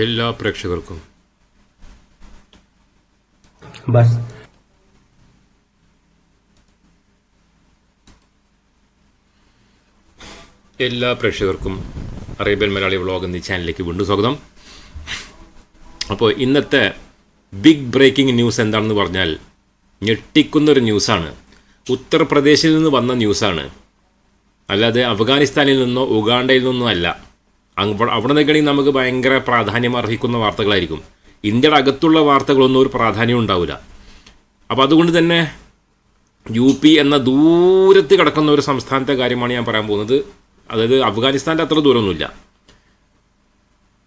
എല്ലാ പ്രേക്ഷകർക്കും. ബസ്. എല്ലാ പ്രേക്ഷകർക്കും അറേബ്യൻ മലയാളി വ്ളോഗ് എന്നീ ചാനലിലേക്ക് വീണ്ടും സ്വാഗതം. അപ്പോൾ ഇന്നത്തെ ബിഗ് ബ്രേക്കിംഗ് ന്യൂസ് എന്താണെന്ന് പറഞ്ഞാൽ ഞെട്ടിക്കുന്നൊരു ന്യൂസാണ്. ഉത്തർപ്രദേശിൽ നിന്ന് വന്ന ന്യൂസാണ്. അല്ലാതെ അഫ്ഗാനിസ്ഥാനിൽ നിന്നോ ഉഗാണ്ടയിൽ നിന്നോ അല്ല. അവിടെ നിൽക്കണമെങ്കിൽ നമുക്ക് ഭയങ്കര പ്രാധാന്യം അർഹിക്കുന്ന വാർത്തകളായിരിക്കും. ഇന്ത്യയുടെ അകത്തുള്ള വാർത്തകളൊന്നും ഒരു പ്രാധാന്യം ഉണ്ടാവില്ല അപ്പോൾ അതുകൊണ്ട് തന്നെ യു പി എന്ന ദൂരത്ത് കിടക്കുന്ന ഒരു സംസ്ഥാനത്തെ കാര്യമാണ് ഞാൻ പറയാൻ പോകുന്നത്. അതായത് അഫ്ഗാനിസ്ഥാന്റെ അത്ര ദൂരമൊന്നുമില്ല.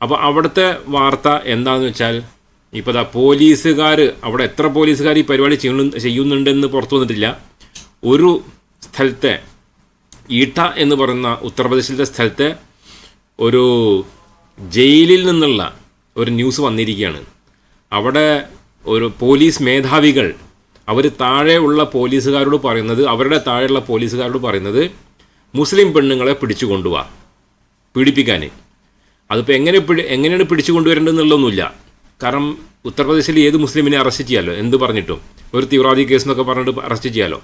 അപ്പോൾ അവിടുത്തെ വാർത്ത എന്താണെന്ന് വെച്ചാൽ ഇപ്പോൾ ദാ പോലീസുകാർ അവിടെ എത്ര പോലീസുകാർ ഈ പരിപാടി ചെയ്യുന്നു ചെയ്യുന്നുണ്ടെന്ന് പുറത്തു വന്നിട്ടില്ല. ഒരു സ്ഥലത്തെ ഈട്ട എന്ന് പറയുന്ന ഉത്തർപ്രദേശിലെ സ്ഥലത്തെ ഒരു ജയിലിൽ നിന്നുള്ള ഒരു ന്യൂസ് വന്നിരിക്കുകയാണ്. അവിടെ ഒരു പോലീസ് മേധാവികൾ അവർ താഴെയുള്ള പോലീസുകാരോട് പറയുന്നത് അവരുടെ താഴെയുള്ള പോലീസുകാരോട് പറയുന്നത് മുസ്ലിം പെണ്ണുങ്ങളെ പിടിച്ചു കൊണ്ടുപോവാ പീഡിപ്പിക്കാൻ അതിപ്പോൾ എങ്ങനെ പിടി എങ്ങനെയാണ് പിടിച്ചു കൊണ്ടുവരേണ്ടതെന്നുള്ളതൊന്നുമില്ല. കാരണം ഉത്തർപ്രദേശിൽ ഏത് മുസ്ലിമിനെ അറസ്റ്റ് ചെയ്യാമല്ലോ എന്ത് പറഞ്ഞിട്ടും. ഒരു തീവ്രവാദി കേസ് എന്നൊക്കെ പറഞ്ഞിട്ട് അറസ്റ്റ് ചെയ്യാമല്ലോ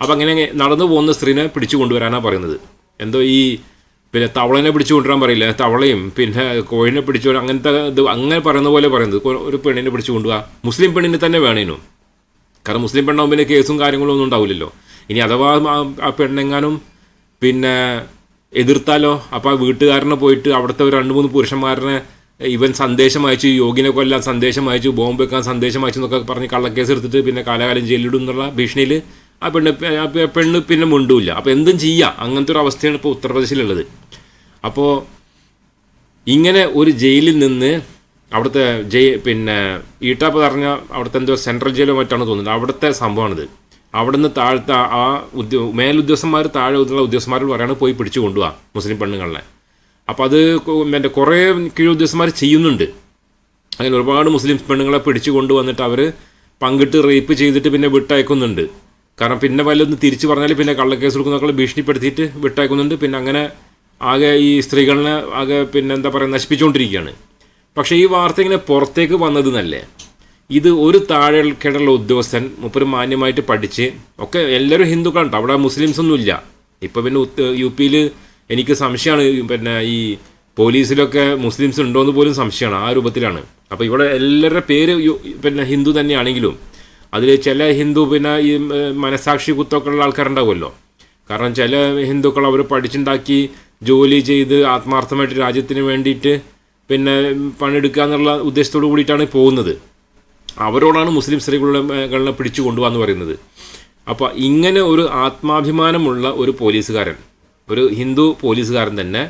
അപ്പോൾ അങ്ങനെ നടന്നു പോകുന്ന സ്ത്രീനെ പിടിച്ചു കൊണ്ടുവരാനാണ് പറയുന്നത്. എന്തോ ഈ പിന്നെ തവളനെ പിടിച്ചു കൊണ്ടുവരാൻ പറയില്ല? തവളയും പിന്നെ കോഴിനെ പിടിച്ചു അങ്ങനത്തെ ഇത് അങ്ങനെ പറയുന്ന പോലെ പറയുന്നത്. ഒരു പെണ്ണിനെ പിടിച്ചു കൊണ്ടുപോകാം മുസ്ലിം പെണ്ണിനെ തന്നെ വേണേനു. കാരണം മുസ്ലിം പെണ്ണാകുമ്പോൾ പിന്നെ കേസും കാര്യങ്ങളും ഒന്നും ഉണ്ടാവില്ലല്ലോ. ഇനി അഥവാ ആ പെണ്ണെങ്ങാനും പിന്നെ എതിർത്താലോ? അപ്പോൾ ആ വീട്ടുകാരനെ പോയിട്ട് അവിടുത്തെ ഒരു രണ്ട് മൂന്ന് പുരുഷന്മാരനെ ഇവൻ സന്ദേശം അയച്ചു യോഗിനെ കൊല്ലാൻ സന്ദേശം അയച്ചു ബോംബ് വെക്കാൻ സന്ദേശം അയച്ചു എന്നൊക്കെ പറഞ്ഞ് കള്ളക്കേസ് എടുത്തിട്ട് പിന്നെ കാലാകാലം ജയിലിടും എന്നുള്ള ഭീഷണിയിൽ ആ പെണ്ണ് പെണ്ണ് പിന്നെ മുണ്ടൂല്ല അപ്പോൾ എന്തും ചെയ്യാം. അങ്ങനത്തെ ഒരു അവസ്ഥയാണ് ഇപ്പോൾ ഉത്തർപ്രദേശിലുള്ളത്. അപ്പോൾ ഇങ്ങനെ ഒരു ജയിലിൽ നിന്ന് അവിടുത്തെ ജയി പിന്നെ ഈട്ടാപ്പ് പറഞ്ഞ അവിടുത്തെ എന്തോ സെൻട്രൽ ജയിലോ മറ്റാണ് തോന്നുന്നത് അവിടുത്തെ സംഭവമാണിത്. അവിടുന്ന് താഴത്തെ ആ- ഉദ്യോ മേലുദ്യോഗസ്ഥന്മാർ താഴെ ഉള്ള ഉദ്യോഗസ്ഥന്മാരോട് പറയാണ് പോയി പിടിച്ചു കൊണ്ടുപോവാ മുസ്ലിം പെണ്ണുങ്ങളെ. അപ്പോൾ അത് എന്റെ കുറേ കീഴുദ്യോഗസ്ഥന്മാർ ചെയ്യുന്നുണ്ട്. അങ്ങനെ ഒരുപാട് മുസ്ലിം പെണ്ണുങ്ങളെ പിടിച്ചു കൊണ്ടുവന്നിട്ട് അവർ പങ്കിട്ട് റേപ്പ് ചെയ്തിട്ട് പിന്നെ വിട്ടയക്കുന്നുണ്ട്. കാരണം പിന്നെ വല്ലതൊന്ന് തിരിച്ചു പറഞ്ഞാൽ പിന്നെ കള്ളക്കേസ് കൊടുക്കുന്നൊക്കെ ഭീഷണിപ്പെടുത്തിയിട്ട് വിട്ടേക്കുന്നുണ്ട് പിന്നെ അങ്ങനെ ആകെ ഈ സ്ത്രീകളെ ആകെ പിന്നെ എന്താ പറയുക നശിപ്പിച്ചുകൊണ്ടിരിക്കുകയാണ്. പക്ഷേ ഈ വാർത്ത ഇങ്ങനെ പുറത്തേക്ക് വന്നത് നല്ലേ ഇത് ഒരു താഴെക്കിടയുള്ള ഉദ്യോഗസ്ഥൻ മുപ്പര് മാന്യമായിട്ട് പഠിച്ച് ഒക്കെ എല്ലാവരും ഹിന്ദുക്കളുണ്ട്. അവിടെ മുസ്ലിംസ് ഒന്നും ഇല്ല. ഇപ്പോൾ പിന്നെ യു പിയിൽ എനിക്ക് സംശയമാണ്. പിന്നെ ഈ പോലീസിലൊക്കെ മുസ്ലിംസ് ഉണ്ടോ എന്ന് പോലും സംശയമാണ് ആ രൂപത്തിലാണ്. അപ്പോൾ ഇവിടെ എല്ലാവരുടെ പേര് പിന്നെ ഹിന്ദു തന്നെയാണെങ്കിലും അതിൽ ചില ഹിന്ദു പിന്നെ ഈ മനസാക്ഷി കുത്തൊക്കെ ഉള്ള ആൾക്കാരുണ്ടാവുമല്ലോ. കാരണം ചില ഹിന്ദുക്കൾ അവർ പഠിച്ചുണ്ടാക്കി ജോലി ചെയ്ത് ആത്മാർത്ഥമായിട്ട് രാജ്യത്തിന് വേണ്ടിയിട്ട് പിന്നെ പണിയെടുക്കുക എന്നുള്ള ഉദ്ദേശത്തോടു കൂടിയിട്ടാണ് പോകുന്നത്. അവരോടാണ് മുസ്ലിം സ്ത്രീകളുടെ കളെ പിടിച്ചു കൊണ്ടുപോകാന്ന് പറയുന്നത്. അപ്പോൾ ഇങ്ങനെ ഒരു ആത്മാഭിമാനമുള്ള ഒരു പോലീസുകാരൻ ഒരു ഹിന്ദു പോലീസുകാരൻ തന്നെ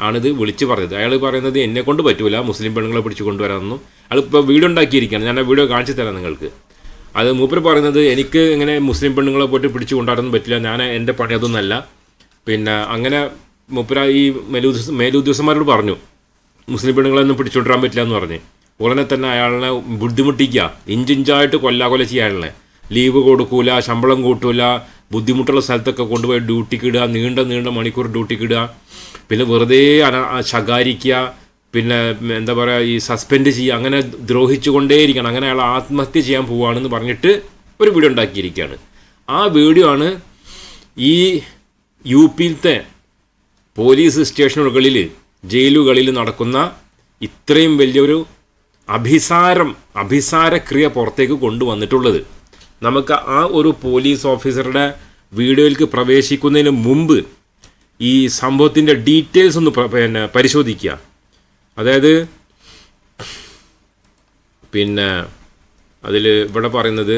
ആണിത് വിളിച്ചു പറഞ്ഞത്. അയാൾ പറയുന്നത് എന്നെ കൊണ്ട് പറ്റൂല മുസ്ലിം പെണ്ണുങ്ങളെ പിടിച്ചു കൊണ്ടുവരാമെന്നും അയാൾ ഇപ്പോൾ വീഡിയോ ഉണ്ടാക്കിയിരിക്കുകയാണ് ഞാൻ ആ വീഡിയോ കാണിച്ചു തരാം നിങ്ങൾക്ക്. അത് മൂപ്പര് പറയുന്നത് എനിക്ക് ഇങ്ങനെ മുസ്ലിം പെണ്ണുങ്ങളെ പോയിട്ട് പിടിച്ചു കൊണ്ടുവരാനൊന്നും പറ്റില്ല. ഞാൻ എന്റെ പണി അതൊന്നല്ല. പിന്നെ അങ്ങനെ മൂപ്പര ഈ മേലു മേലുദ്യോഗസ്ഥന്മാരോട് പറഞ്ഞു. മുസ്ലിം പെണ്ണുങ്ങളൊന്നും പിടിച്ചുകൊണ്ടിരാൻ പറ്റില്ല എന്ന് പറഞ്ഞ്. ഉടനെ തന്നെ അയാളെ ബുദ്ധിമുട്ടിക്കുക ഇഞ്ചിഞ്ചായിട്ട് കൊല്ലാകൊല ചെയ്യാനുള്ളത് ലീവ് കൊടുക്കൂല ശമ്പളം കൂട്ടൂല ബുദ്ധിമുട്ടുള്ള സ്ഥലത്തൊക്കെ കൊണ്ടുപോയി ഡ്യൂട്ടിക്ക് ഇടുക നീണ്ട നീണ്ട മണിക്കൂർ ഡ്യൂട്ടിക്ക് ഇടുക. പിന്നെ വെറുതെ ശകാരിക്കുക പിന്നെ എന്താ പറയുക ഈ സസ്പെൻഡ് ചെയ്യുക അങ്ങനെ ദ്രോഹിച്ചുകൊണ്ടേയിരിക്കണം അങ്ങനെ അയാൾ ആത്മഹത്യ ചെയ്യാൻ പോവുകയാണെന്ന് പറഞ്ഞിട്ട് ഒരു വീഡിയോ ഉണ്ടാക്കിയിരിക്കുകയാണ്. ആ വീഡിയോ ആണ് ഈ യു പിയിലത്തെ പോലീസ് സ്റ്റേഷനുകളിൽ ജയിലുകളിൽ നടക്കുന്ന ഇത്രയും വലിയൊരു അഭിസാരം അഭിസാരക്രിയ പുറത്തേക്ക് കൊണ്ടുവന്നിട്ടുള്ളത്. നമുക്ക് ആ ഒരു പോലീസ് ഓഫീസറുടെ വീഡിയോയിലേക്ക് പ്രവേശിക്കുന്നതിന് മുമ്പ് ഈ സംഭവത്തിന്റെ ഡീറ്റെയിൽസ് ഒന്ന് പിന്നെ പരിശോധിക്കുക. അതായത് പിന്നെ അതിൽ ഇവിടെ പറയുന്നത്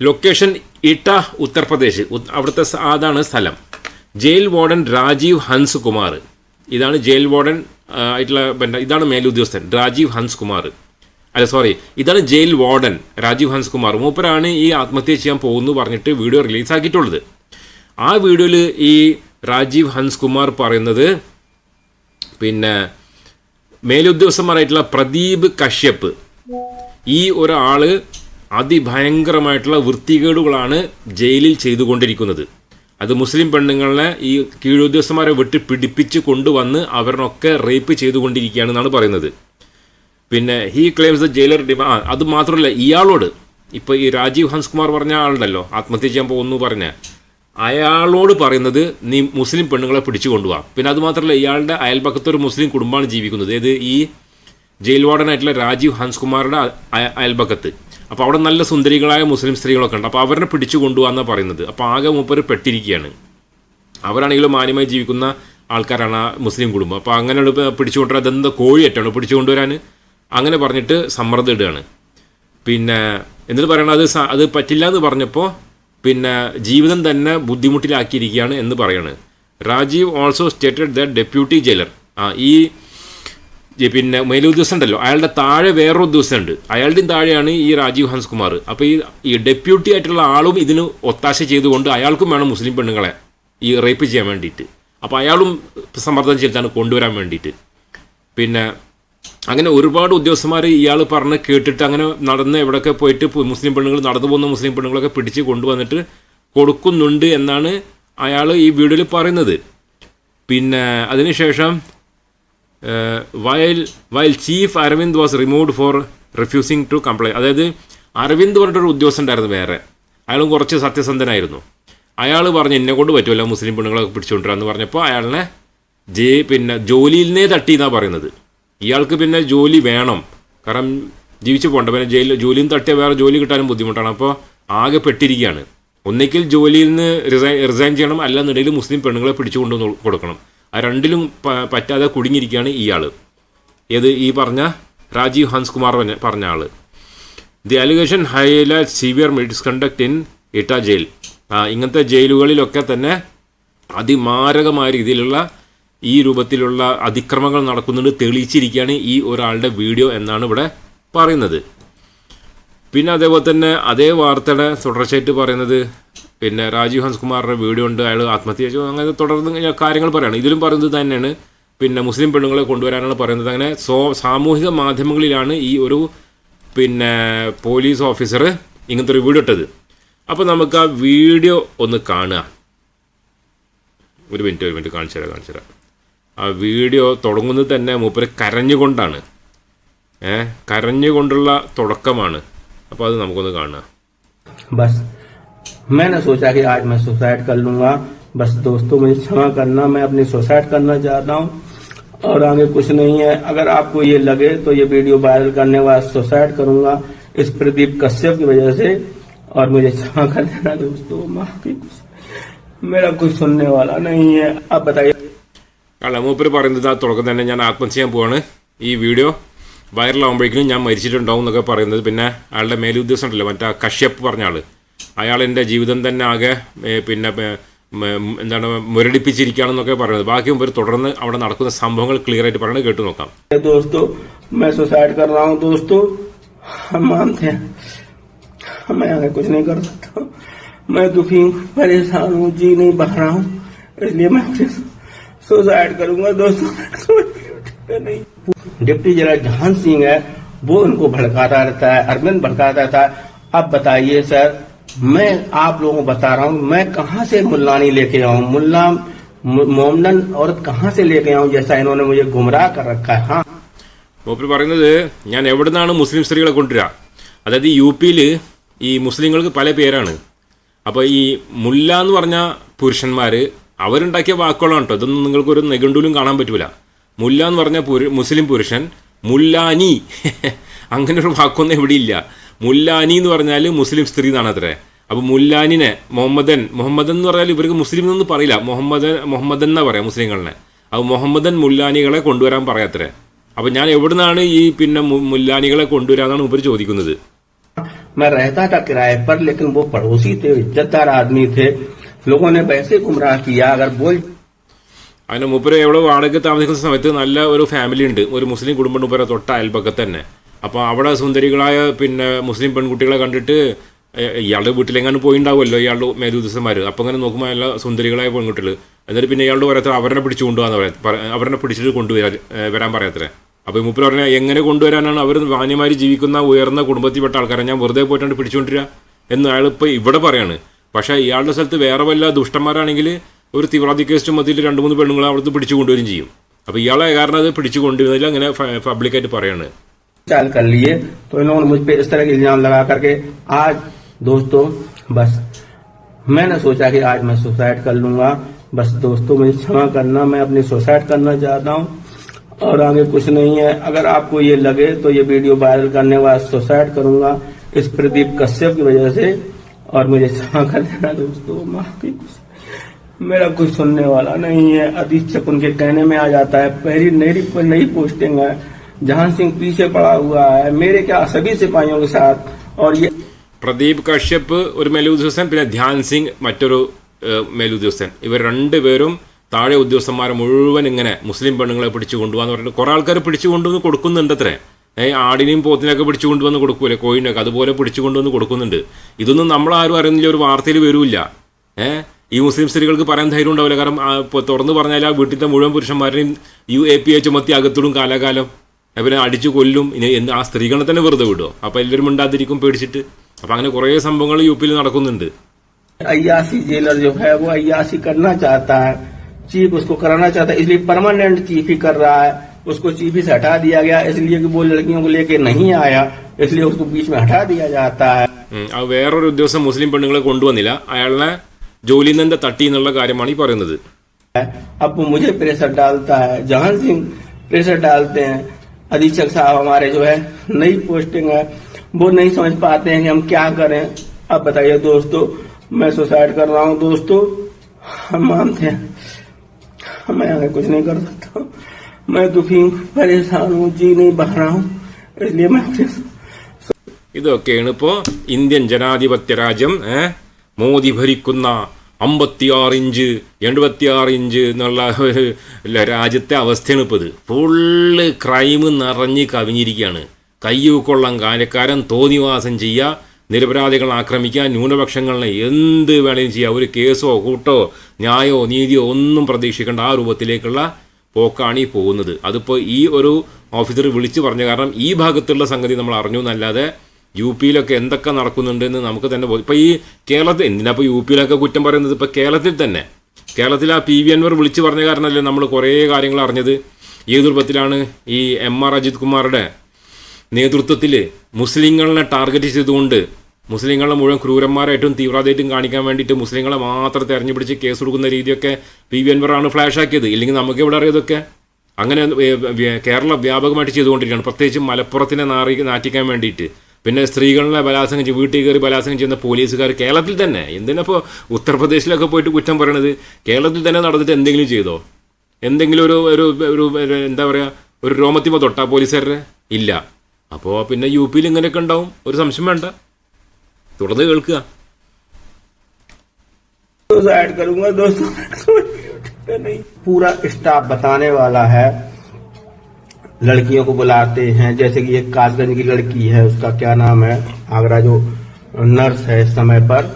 ലൊക്കേഷൻ ഇട്ട ഉത്തർപ്രദേശ്. ഉത്- അവിടുത്തെ അതാണ് സ്ഥലം. ജയിൽ വാർഡൻ രാജീവ് ഹൻസ് കുമാർ ഇതാണ് ജയിൽ വാർഡൻ ആയിട്ടുള്ള ബന്ധ. ഇതാണ് മേലുദ്യോഗസ്ഥൻ രാജീവ് ഹൻസ് കുമാർ അല്ല സോറി ഇതാണ് ജയിൽ വാർഡൻ രാജീവ് ഹൻസ് കുമാർ മൂപ്പരാണ് ഈ ആത്മഹത്യ ചെയ്യാൻ പോകുന്നു പറഞ്ഞിട്ട് വീഡിയോ റിലീസാക്കിയിട്ടുള്ളത് ആ വീഡിയോയിൽ ഈ രാജീവ് ഹൻസ് കുമാർ പറയുന്നത് പിന്നെ മേലുദ്യോഗസ്ഥന്മാരായിട്ടുള്ള പ്രദീപ് കശ്യപ്പ്. ഈ ഒരാൾ അതിഭയങ്കരമായിട്ടുള്ള വൃത്തികേടുകളാണ് ജയിലിൽ ചെയ്തുകൊണ്ടിരിക്കുന്നത്. അത് മുസ്ലിം പെണ്ണുങ്ങളെ ഈ കീഴുദ്യോഗസ്ഥന്മാരെ വിട്ട് പിടിപ്പിച്ച് കൊണ്ടുവന്ന് അവരിനൊക്കെ റേപ്പ് ചെയ്തുകൊണ്ടിരിക്കുകയാണെന്നാണ് പറയുന്നത്. പിന്നെ ഹീ ക്ലെയിംസ് ദ ജയിലർ ഡിമാ അത് മാത്രമല്ല ഇയാളോട് ഇപ്പോൾ ഈ രാജീവ് ഹൻസ്കുമാർ പറഞ്ഞ ആളുണ്ടല്ലോ ആത്മഹത്യ ചെയ്യാൻ പോകുന്നു പറഞ്ഞ അയാളോട് പറയുന്നത് നീ മുസ്ലിം പെണ്ണുങ്ങളെ പിടിച്ചു കൊണ്ടുപോകാം പിന്നെ അതുമാത്രമല്ല ഇയാളുടെ അയൽപക്കത്തൊരു മുസ്ലിം കുടുംബമാണ് ജീവിക്കുന്നത്. ഏത് ഈ ജയിൽ വാർഡനായിട്ടുള്ള രാജീവ് ഹൻസ്കുമാറുടെ അയൽപക്കത്ത്. അപ്പോൾ അവിടെ നല്ല സുന്ദരികളായ മുസ്ലിം സ്ത്രീകളൊക്കെ ഉണ്ട്. അപ്പോൾ അവരെ പിടിച്ചു കൊണ്ടുപോകാന്നാണ് പറയുന്നത്. അപ്പോൾ ആകെ മൂപ്പർ പെട്ടിരിക്കുകയാണ്. അവരാണെങ്കിലും മാന്യമായി ജീവിക്കുന്ന ആൾക്കാരാണ് ആ മുസ്ലിം കുടുംബം. അപ്പോൾ അങ്ങനെ പിടിച്ചുകൊണ്ടുവരാൻ അതെന്താ കോഴിയറ്റാണ്? പിടിച്ചു കൊണ്ടുവരാൻ അങ്ങനെ പറഞ്ഞിട്ട് സമ്മർദ്ദം ഇടുകയാണ്. പിന്നെ എന്നിട്ട് പറയണത് അത് പറ്റില്ല എന്ന് പറഞ്ഞപ്പോൾ പിന്നെ ജീവിതം തന്നെ ബുദ്ധിമുട്ടിലാക്കിയിരിക്കുകയാണ് എന്ന് പറയാണ്. Rajeev also stated the deputy jailer ആ ഈ പിന്നെ മേലുദ്യോഗസ്ഥൻ ഉണ്ടല്ലോ അയാളുടെ താഴെ വേറൊരു ഉദ്യോഗസ്ഥനുണ്ട്. അയാളുടെയും താഴെയാണ് ഈ രാജീവ് ഹൻസ്കുമാർ. അപ്പോൾ ഈ ഈ ഡെപ്യൂട്ടി ആയിട്ടുള്ള ആളും ഇതിന് ഒത്താശ ചെയ്തുകൊണ്ട് അയാൾക്കും വേണം മുസ്ലിം പെണ്ണുങ്ങളെ ഈ റേപ്പ് ചെയ്യാൻ വേണ്ടിയിട്ട്. അപ്പോൾ അയാളും സമ്മർദ്ദം ചെലുത്താണ് കൊണ്ടുവരാൻ വേണ്ടിയിട്ട്. പിന്നെ അങ്ങനെ ഒരുപാട് ഉദ്യോഗസ്ഥന്മാർ ഇയാൾ പറഞ്ഞ് കേട്ടിട്ട് അങ്ങനെ നടന്ന് എവിടെയൊക്കെ പോയിട്ട് മുസ്ലിം പെണ്ണുങ്ങൾ നടന്നു പോകുന്ന മുസ്ലിം പെണ്ണുങ്ങളൊക്കെ പിടിച്ച് കൊണ്ടുവന്നിട്ട് കൊടുക്കുന്നുണ്ട് എന്നാണ് അയാൾ ഈ വീഡിയോയിൽ പറയുന്നത്. പിന്നെ അതിനുശേഷം വയൽ വയൽ chief Aravind was removed for refusing to comply അതായത് അരവിന്ദ് പറഞ്ഞിട്ടൊരു ഉദ്യോഗസ്ഥൻ ഉണ്ടായിരുന്നു വേറെ. അയാളും കുറച്ച് സത്യസന്ധനായിരുന്നു. അയാൾ പറഞ്ഞു എന്നെ കൊണ്ട് പറ്റുമല്ലോ മുസ്ലിം പെണ്ണുങ്ങളൊക്കെ പിടിച്ചുകൊണ്ടിരാന്ന് പറഞ്ഞപ്പോൾ അയാളിനെ ജെ പിന്നെ ജോലിയിൽ നിന്നേ തട്ടി എന്നാണ് പറയുന്നത്. ഇയാൾക്ക് പിന്നെ ജോലി വേണം. കാരണം ജീവിച്ചു പോകണ്ട. പിന്നെ ജയിലിൽ ജോലിയും തട്ടിയാൽ വേറെ ജോലി കിട്ടാനും ബുദ്ധിമുട്ടാണ്. അപ്പോൾ ആകെ പെട്ടിരിക്കുകയാണ്. ഒന്നിക്കിൽ ജോലിയിൽ നിന്ന് റിസൈൻ റിസൈൻ ചെയ്യണം. അല്ലാന്നുണ്ടെങ്കിൽ മുസ്ലിം പെണ്ണുങ്ങളെ പിടിച്ചുകൊണ്ട് കൊണ്ടു കൊടുക്കണം. ആ രണ്ടിലും പറ്റാതെ കുടുങ്ങിയിരിക്കുകയാണ് ഇയാൾ ഏത് ഈ പറഞ്ഞ രാജീവ് ഹൻസ്കുമാർ പറഞ്ഞ- പറഞ്ഞ ആൾ. The allegation highlight severe misconduct in ഇട്ട ജയിൽ ഇങ്ങനത്തെ ജയിലുകളിലൊക്കെ തന്നെ അതിമാരകമായ രീതിയിലുള്ള ഈ രൂപത്തിലുള്ള അതിക്രമങ്ങൾ നടക്കുന്നുണ്ട് തെളിയിച്ചിരിക്കുകയാണ് ഈ ഒരാളുടെ വീഡിയോ എന്നാണ് ഇവിടെ പറയുന്നത്. പിന്നെ അതേപോലെ തന്നെ അതേ വാർത്തയുടെ തുടർച്ചയായിട്ട് പറയുന്നത് പിന്നെ രാജീവ് ഹൻസ്കുമാറിന്റെ വീഡിയോ ഉണ്ട് അയാൾ ആത്മഹത്യ ചെയ്തു അങ്ങനെ തുടർന്ന് കാര്യങ്ങൾ പറയുകയാണ്. ഇതിലും പറയുന്നത് തന്നെയാണ് പിന്നെ മുസ്ലിം പെണ്ണുങ്ങളെ കൊണ്ടുവരാനാണ് പറയുന്നത്. അങ്ങനെ സോ സാമൂഹിക മാധ്യമങ്ങളിലാണ് ഈ ഒരു പിന്നെ പോലീസ് ഓഫീസർ ഇങ്ങനത്തെ ഒരു വീഡിയോ ഇട്ടത്. അപ്പോൾ നമുക്ക് ആ വീഡിയോ ഒന്ന് കാണുക. ഒരു മിനിറ്റ് ഒരു മിനിറ്റ് കാണിച്ചു തരാം കാണിച്ചു തരാം ആ വീഡിയോ തുടങ്ങുന്നത് തന്നെ മൂപ്പര് കരഞ്ഞുകൊണ്ടാണ് ഏ കരഞ്ഞുകൊണ്ടുള്ള തുടക്കമാണ് അപ്പോൾ അത് നമുക്കൊന്ന് കാണുക बस मैंने सोचा कि आज मैं सुसाइड कर लूंगा बस दोस्तों मुझे क्षमा करना मैं अपनी सुसाइड करना चाहता हूँ और आगे कुछ नहीं है अगर आपको ये लगे तो ये वीडियो वायरल करने के बाद सुसाइड करूंगा इस प्रदीप कश्यप की वजह से और मुझे क्षमा कर देना दोस्तों माफी मेरा कुछ सुनने वाला नहीं है अब बताइए അല്ല മൂപ്പര് പറയുന്നത് ആ തുടക്കം തന്നെ ഞാൻ ആത്മഹത്യ ചെയ്യാൻ പോവാണ് ഈ വീഡിയോ വൈറലാകുമ്പോഴേക്കും ഞാൻ മരിച്ചിട്ടുണ്ടാവും എന്നൊക്കെ പറയുന്നത് പിന്നെ അയാളുടെ മേലുദ്യോഗസ്ഥൻ ഉണ്ടല്ലോ മറ്റേ ആ കശ്യപ്പ് പറഞ്ഞ ആള് അയാൾ എൻ്റെ ജീവിതം തന്നെ ആകെ ഏ, പിന്നെ ഏ, മ- മ- എന്താണ് മുരടിപ്പിച്ചിരിക്കുകയാണെന്നൊക്കെ പറയുന്നത് ബാക്കി മുമ്പ് തുടർന്ന് അവിടെ നടക്കുന്ന സംഭവങ്ങൾ ക്ലിയർ ആയിട്ട് പറയുന്നത് കേട്ടു നോക്കാം दोस्तों मैं सुसाइड कर रहा हूँ दोस्तों हम मानते हैं मैं आगे कुछ नहीं कर सकता हूँ। मैं दुखी हूँ परेशान हूँ जी नहीं बह रहा हूँ इसलिए मैं अपने सुसाइड करूंगा दोस्तों नहीं डिप्टी जनरल जहान सिंह है वो उनको भड़काता रहता है अरविंद भड़काता रहता है अब बताइए सर मैं आप लोगों को बता रहा हूँ मैं कहाँ से मुल्लानी लेके आऊँ मुल्ला मु- मोमडन औरत कहाँ से लेके आऊँ जैसा इन्होंने मुझे गुमराह कर रखा है हाँ മൂപ്പര് പറയുന്നത് ഞാൻ എവിടെ നിന്നാണ് മുസ്ലിം സ്ത്രീകളെ കൊണ്ടുവരിക അതായത് യു പിയിൽ ഈ മുസ്ലിങ്ങൾക്ക് പല പേരാണ് അപ്പോൾ ഈ മുല്ല എന്ന് പറഞ്ഞ പുരുഷന്മാർ അവരുണ്ടാക്കിയ വാക്കുകളാണ് കേട്ടോ ഇതൊന്നും നിങ്ങൾക്കൊരു നെഗണ്ടൂലും കാണാൻ പറ്റൂല മുല്ല എന്ന് പറഞ്ഞ പുരു മുസ്ലിം പുരുഷൻ മുല്ലാനി അങ്ങനെ ഒരു വാക്കൊന്നും ഇവിടെ ഇല്ല മുല്ലാനി എന്ന് പറഞ്ഞാൽ മുസ്ലിം സ്ത്രീ എന്നാണ് അത്രേ അപ്പോൾ മുല്ലാനിനെ മുഹമ്മദൻ മുഹമ്മദൻ എന്ന് പറഞ്ഞാൽ ഇവർക്ക് മുസ്ലിം എന്നൊന്നും പറയില്ല മുഹമ്മദൻ മുഹമ്മദൻ എന്നാ പറയാം മുസ്ലിങ്ങളിനെ അപ്പോൾ മുഹമ്മദൻ മുല്ലാനികളെ കൊണ്ടുവരാൻ പറയാത്രേ അപ്പോൾ ഞാൻ എവിടുന്നാണ് ഈ പിന്നെ മു- മുല്ലാനികളെ കൊണ്ടുവരാന്നാണ് ഇവർ ചോദിക്കുന്നത് मैं रहता था किराए पर लेकिन वो पड़ोसी थे इज्जतदार आदमी थे ലോകോ അഗർ മൂപ്പര് എവിടെ വാടക താമസിക്കുന്ന സമയത്ത് നല്ല ഒരു ഫാമിലി ഉണ്ട്. ഒരു മുസ്ലിം കുടുംബം ഉപ്പര തൊട്ട അയൽപക്കത്ത് തന്നെ. അപ്പോൾ അവിടെ സുന്ദരികളായ പിന്നെ മുസ്ലിം പെൺകുട്ടികളെ കണ്ടിട്ട് ഇയാളുടെ വീട്ടിലെങ്ങാനും പോയിണ്ടാവുമല്ലോ ഇയാളുടെ മേലുദ്യോഗസ്ഥന്മാർ അപ്പോൾ അങ്ങനെ നോക്കുമ്പോൾ എല്ലാ സുന്ദരികളായ പെൺകുട്ടികൾ എന്നിട്ട് പിന്നെ ഇയാളുടെ പറയത്ര അവരെ പിടിച്ചു കൊണ്ടുപോകാൻ പറയാം അവരെ പിടിച്ചിട്ട് കൊണ്ടുവരാൻ വരാൻ പറയത്രേ അപ്പോൾ മൂപ്പര് പറഞ്ഞാൽ എങ്ങനെ കൊണ്ടുവരാനാണ് അവർ മാന്യമാര് ജീവിക്കുന്ന ഉയർന്ന കുടുംബത്തിൽപ്പെട്ട ആൾക്കാരെ ഞാൻ വെറുതെ പോയിട്ടാണ് പിടിച്ചുകൊണ്ടിരിക്കുക എന്ന് അയാൾ ഇപ്പോൾ ഇവിടെ പറയാണ്. പക്ഷേ ഇയാളുടെ സ്ഥലത്ത് വേറെ വല്ല ദുഷ്ടന്മാരാണെങ്കിൽ ഒരു തീവ്രവാദി കേസ് ചുമത്തിയിട്ട് രണ്ട് മൂന്ന് പെണ്ണുങ്ങളെ അവിടുന്ന് പിടിച്ചു കൊണ്ടുവരും ചെയ്യും അപ്പോൾ ഇയാളെ കാരണം അത് പിടിച്ചു കൊണ്ടുവരുന്നില്ല അങ്ങനെ പബ്ലിക്കായിട്ട് പറയാണ് चाल कर लिए तो इन्होंने मुझ पे इस तरह के इल्जाम लगा करके आज दोस्तों बस मैंने सोचा कि आज मैं सुसाइड कर लूंगा बस दोस्तों मुझे क्षमा करना मैं अपनी सुसाइड करना चाहता हूँ और आगे कुछ नहीं है अगर आपको ये लगे तो ये वीडियो वायरल करने के बाद सुसाइड करूंगा इस प्रदीप कश्यप की वजह से और मुझे क्षमा कर देना दोस्तों माफ की कुछ मेरा कोई सुनने वाला नहीं है अधीक्षक उनके कहने में आ जाता है पहली नई नई पोस्टिंग है जहां सिंह पीछे पड़ा हुआ है मेरे क्या सभी सिपाहियों के साथ और ये പ്രദീപ് കശ്യപ് ഒരു മേലുദ്യോഗസ്ഥൻ പിന്നെ ധ്യാൻ സിംഗ് മറ്റൊരു ഏഹ്, മേലുദ്യോഗസ്ഥൻ ഇവർ രണ്ടുപേരും താഴെ ഉദ്യോഗസ്ഥന്മാരെ മുഴുവൻ ഇങ്ങനെ മുസ്ലിം പെണ്ണുങ്ങളെ പിടിച്ചു കൊണ്ടുപോകാന്ന് പറഞ്ഞിട്ട് കുറെ ആൾക്കാർ പിടിച്ചു കൊണ്ടുവന്ന് കൊടുക്കുന്നുണ്ട് അത്രേ ഏഹ് ആടിനെയും പോത്തിനൊക്കെ പിടിച്ചു കൊണ്ടുവന്ന് കൊടുക്കൂലേ കോഴിനൊക്കെ അതുപോലെ പിടിച്ചു കൊണ്ടുവന്ന് കൊടുക്കുന്നുണ്ട് ഇതൊന്നും നമ്മളാരും അറിയുന്നില്ല ഒരു വാർത്തയിൽ വരൂല്ല ഏഹ് ഈ മുസ്ലിം സ്ത്രീകൾക്ക് പറയാൻ ധൈര്യം ഉണ്ടാവില്ല കാരണം ആ, ഇപ്പൊ തുറന്ന് പറഞ്ഞാൽ ആ വീട്ടിലത്തെ മുഴുവൻ പുരുഷന്മാരെയും യു എ പി എ ചുമത്തി അകത്തിടും കാലാകാലം പിന്നെ അടിച്ചു കൊല്ലും ഇനി എന്ത് ആ സ്ത്രീകളെ തന്നെ വെറുതെ വിടുമോ അപ്പൊ എല്ലാവരും മിണ്ടാതിരിക്കും പേടിച്ചിട്ട് അപ്പൊ അങ്ങനെ കുറേ സംഭവങ്ങൾ യു പിയിൽ നടക്കുന്നുണ്ട് अयासी जेलर जो है वो अयासी करना चाहता है चीफ उसको कराना चाहता है इसलिए परमानेंट चीफ ही कर रहा है उसको चीफ ही से हटा दिया गया इसलिए कि वो लड़कियों को लेके नहीं आया इसलिए उसको बीच में हटा दिया जाता है ഉം, ആ വേറൊരു ഉദ്യോഗസ്ഥൻ മുസ്ലിം പെണ്ണുങ്ങളെ കൊണ്ടുവന്നില്ല അയാളെ ജോലിയിൽ നിന്ന് തട്ടി എന്നുള്ള കാര്യമാണ് ഈ പറയുന്നത് अब वो मुझे प्रेशर डालता है जहां सिंह प्रेशर डालते हैं अधीक्षक साहब हमारे जो है नई पोस्टिंग है वो नहीं समझ पाते हैं कि हम क्या करें अब बताइए दोस्तों मैं सुसाइड कर रहा हूँ दोस्तों हम मानते हैं मैं आगे कुछ नहीं कर सकता मैं दुखी हूँ परेशान हूँ जी नहीं बह रहा हूँ इसलिए मैं अपने ഇതൊക്കെയാണ് ഇപ്പോൾ ഇന്ത്യൻ ജനാധിപത്യ രാജ്യം ഏ മോദി ഭരിക്കുന്ന അമ്പത്തിയാറ് ഇഞ്ച് എഴുപത്തിയാറ് ഇഞ്ച് എന്നുള്ള ഒരു ല- രാജ്യത്തെ അവസ്ഥയാണ് ഇപ്പോൾ ഇത് ഫുള്ള് ക്രൈം നിറഞ്ഞ് കവിഞ്ഞിരിക്കുകയാണ് കയ്യൂക്കൊള്ളാൻ കാര്യക്കാരൻ തോന്നിവാസം ചെയ്യുക നിരപരാധികൾ ആക്രമിക്കുക ന്യൂനപക്ഷങ്ങളെ എന്ത് വേണേലും ചെയ്യുക ഒരു കേസോ കൂട്ടോ ന്യായോ നീതിയോ ഒന്നും പ്രതീക്ഷിക്കേണ്ട ആ രൂപത്തിലേക്കുള്ള പോക്കാണ് ഈ പോകുന്നത്. അതിപ്പോൾ ഈ ഒരു ഓഫീസർ വിളിച്ചു പറഞ്ഞു കാരണം ഈ ഭാഗത്തുള്ള സംഗതി നമ്മൾ അറിഞ്ഞു എന്നല്ലാതെ യു പിയിലൊക്കെ എന്തൊക്കെ നടക്കുന്നുണ്ടെന്ന് നമുക്ക് തന്നെ ഇപ്പോൾ ഇപ്പൊ ഈ കേരളത്തിൽ എന്തിനാ ഇപ്പോൾ യു പിയിലൊക്കെ കുറ്റം പറയുന്നത്? ഇപ്പോൾ കേരളത്തിൽ തന്നെ. കേരളത്തിൽ ആ പി വി അൻവർ വിളിച്ചു പറഞ്ഞ കാരണമല്ലേ നമ്മൾ കുറേ കാര്യങ്ങൾ അറിഞ്ഞത്. ഏത് രൂപത്തിലാണ് ഈ എം ആർ അജിത് കുമാറുടെ നേതൃത്വത്തിൽ മുസ്ലിങ്ങളെ ടാർഗറ്റ് ചെയ്തുകൊണ്ട് മുസ്ലിങ്ങളെ മുഴുവൻ ക്രൂരന്മാരായിട്ടും തീവ്രവാദമായിട്ടും കാണിക്കാൻ വേണ്ടിയിട്ട് മുസ്ലിങ്ങളെ മാത്രം തെരഞ്ഞു പിടിച്ച് കേസ് കൊടുക്കുന്ന രീതിയൊക്കെ പി വി അൻവറാണ് ഫ്ലാഷ് ആക്കിയത്. ഇല്ലെങ്കിൽ നമുക്ക് ഇവിടെ അറിയതൊക്കെ അങ്ങനെ കേരള വ്യ- കേരളം വ്യാപകമായിട്ട് ചെയ്തുകൊണ്ടിരിക്കുകയാണ്. പ്രത്യേകിച്ച് മലപ്പുറത്തിനെ നാറി നാറ്റിക്കാൻ വേണ്ടിയിട്ട്. പിന്നെ സ്ത്രീകളെ ബലാത്സംഗം ചെയ്യും വീട്ടിൽ കയറി ബലാത്സംഗം ചെയ്യുന്ന പോലീസുകാർ കേരളത്തിൽ തന്നെ. എന്തിനപ്പോൾ ഉത്തർപ്രദേശിലൊക്കെ പോയിട്ട് കുറ്റം പറയണത്? കേരളത്തിൽ തന്നെ നടന്നിട്ട് എന്തെങ്കിലും ചെയ്തോ? എന്തെങ്കിലും ഒരു ഒരു ഒരു എന്താ പറയുക ഒരു രോമത്തിമ തൊട്ടാ പോലീസുകാരുടെ? ഇല്ല. അപ്പോൾ പിന്നെ യു പിയിൽ ഇങ്ങനെയൊക്കെ ഉണ്ടാവും. ഒരു സംശയം വേണ്ട. തുടർന്ന് കേൾക്കുക सुसाइड करूंगा दोस्तों नहीं पूरा स्टाफ बताने वाला है लड़कियों को बुलाते हैं जैसे कि एक कासगंज की लड़की है उसका क्या नाम है आगरा जो नर्स है इस समय पर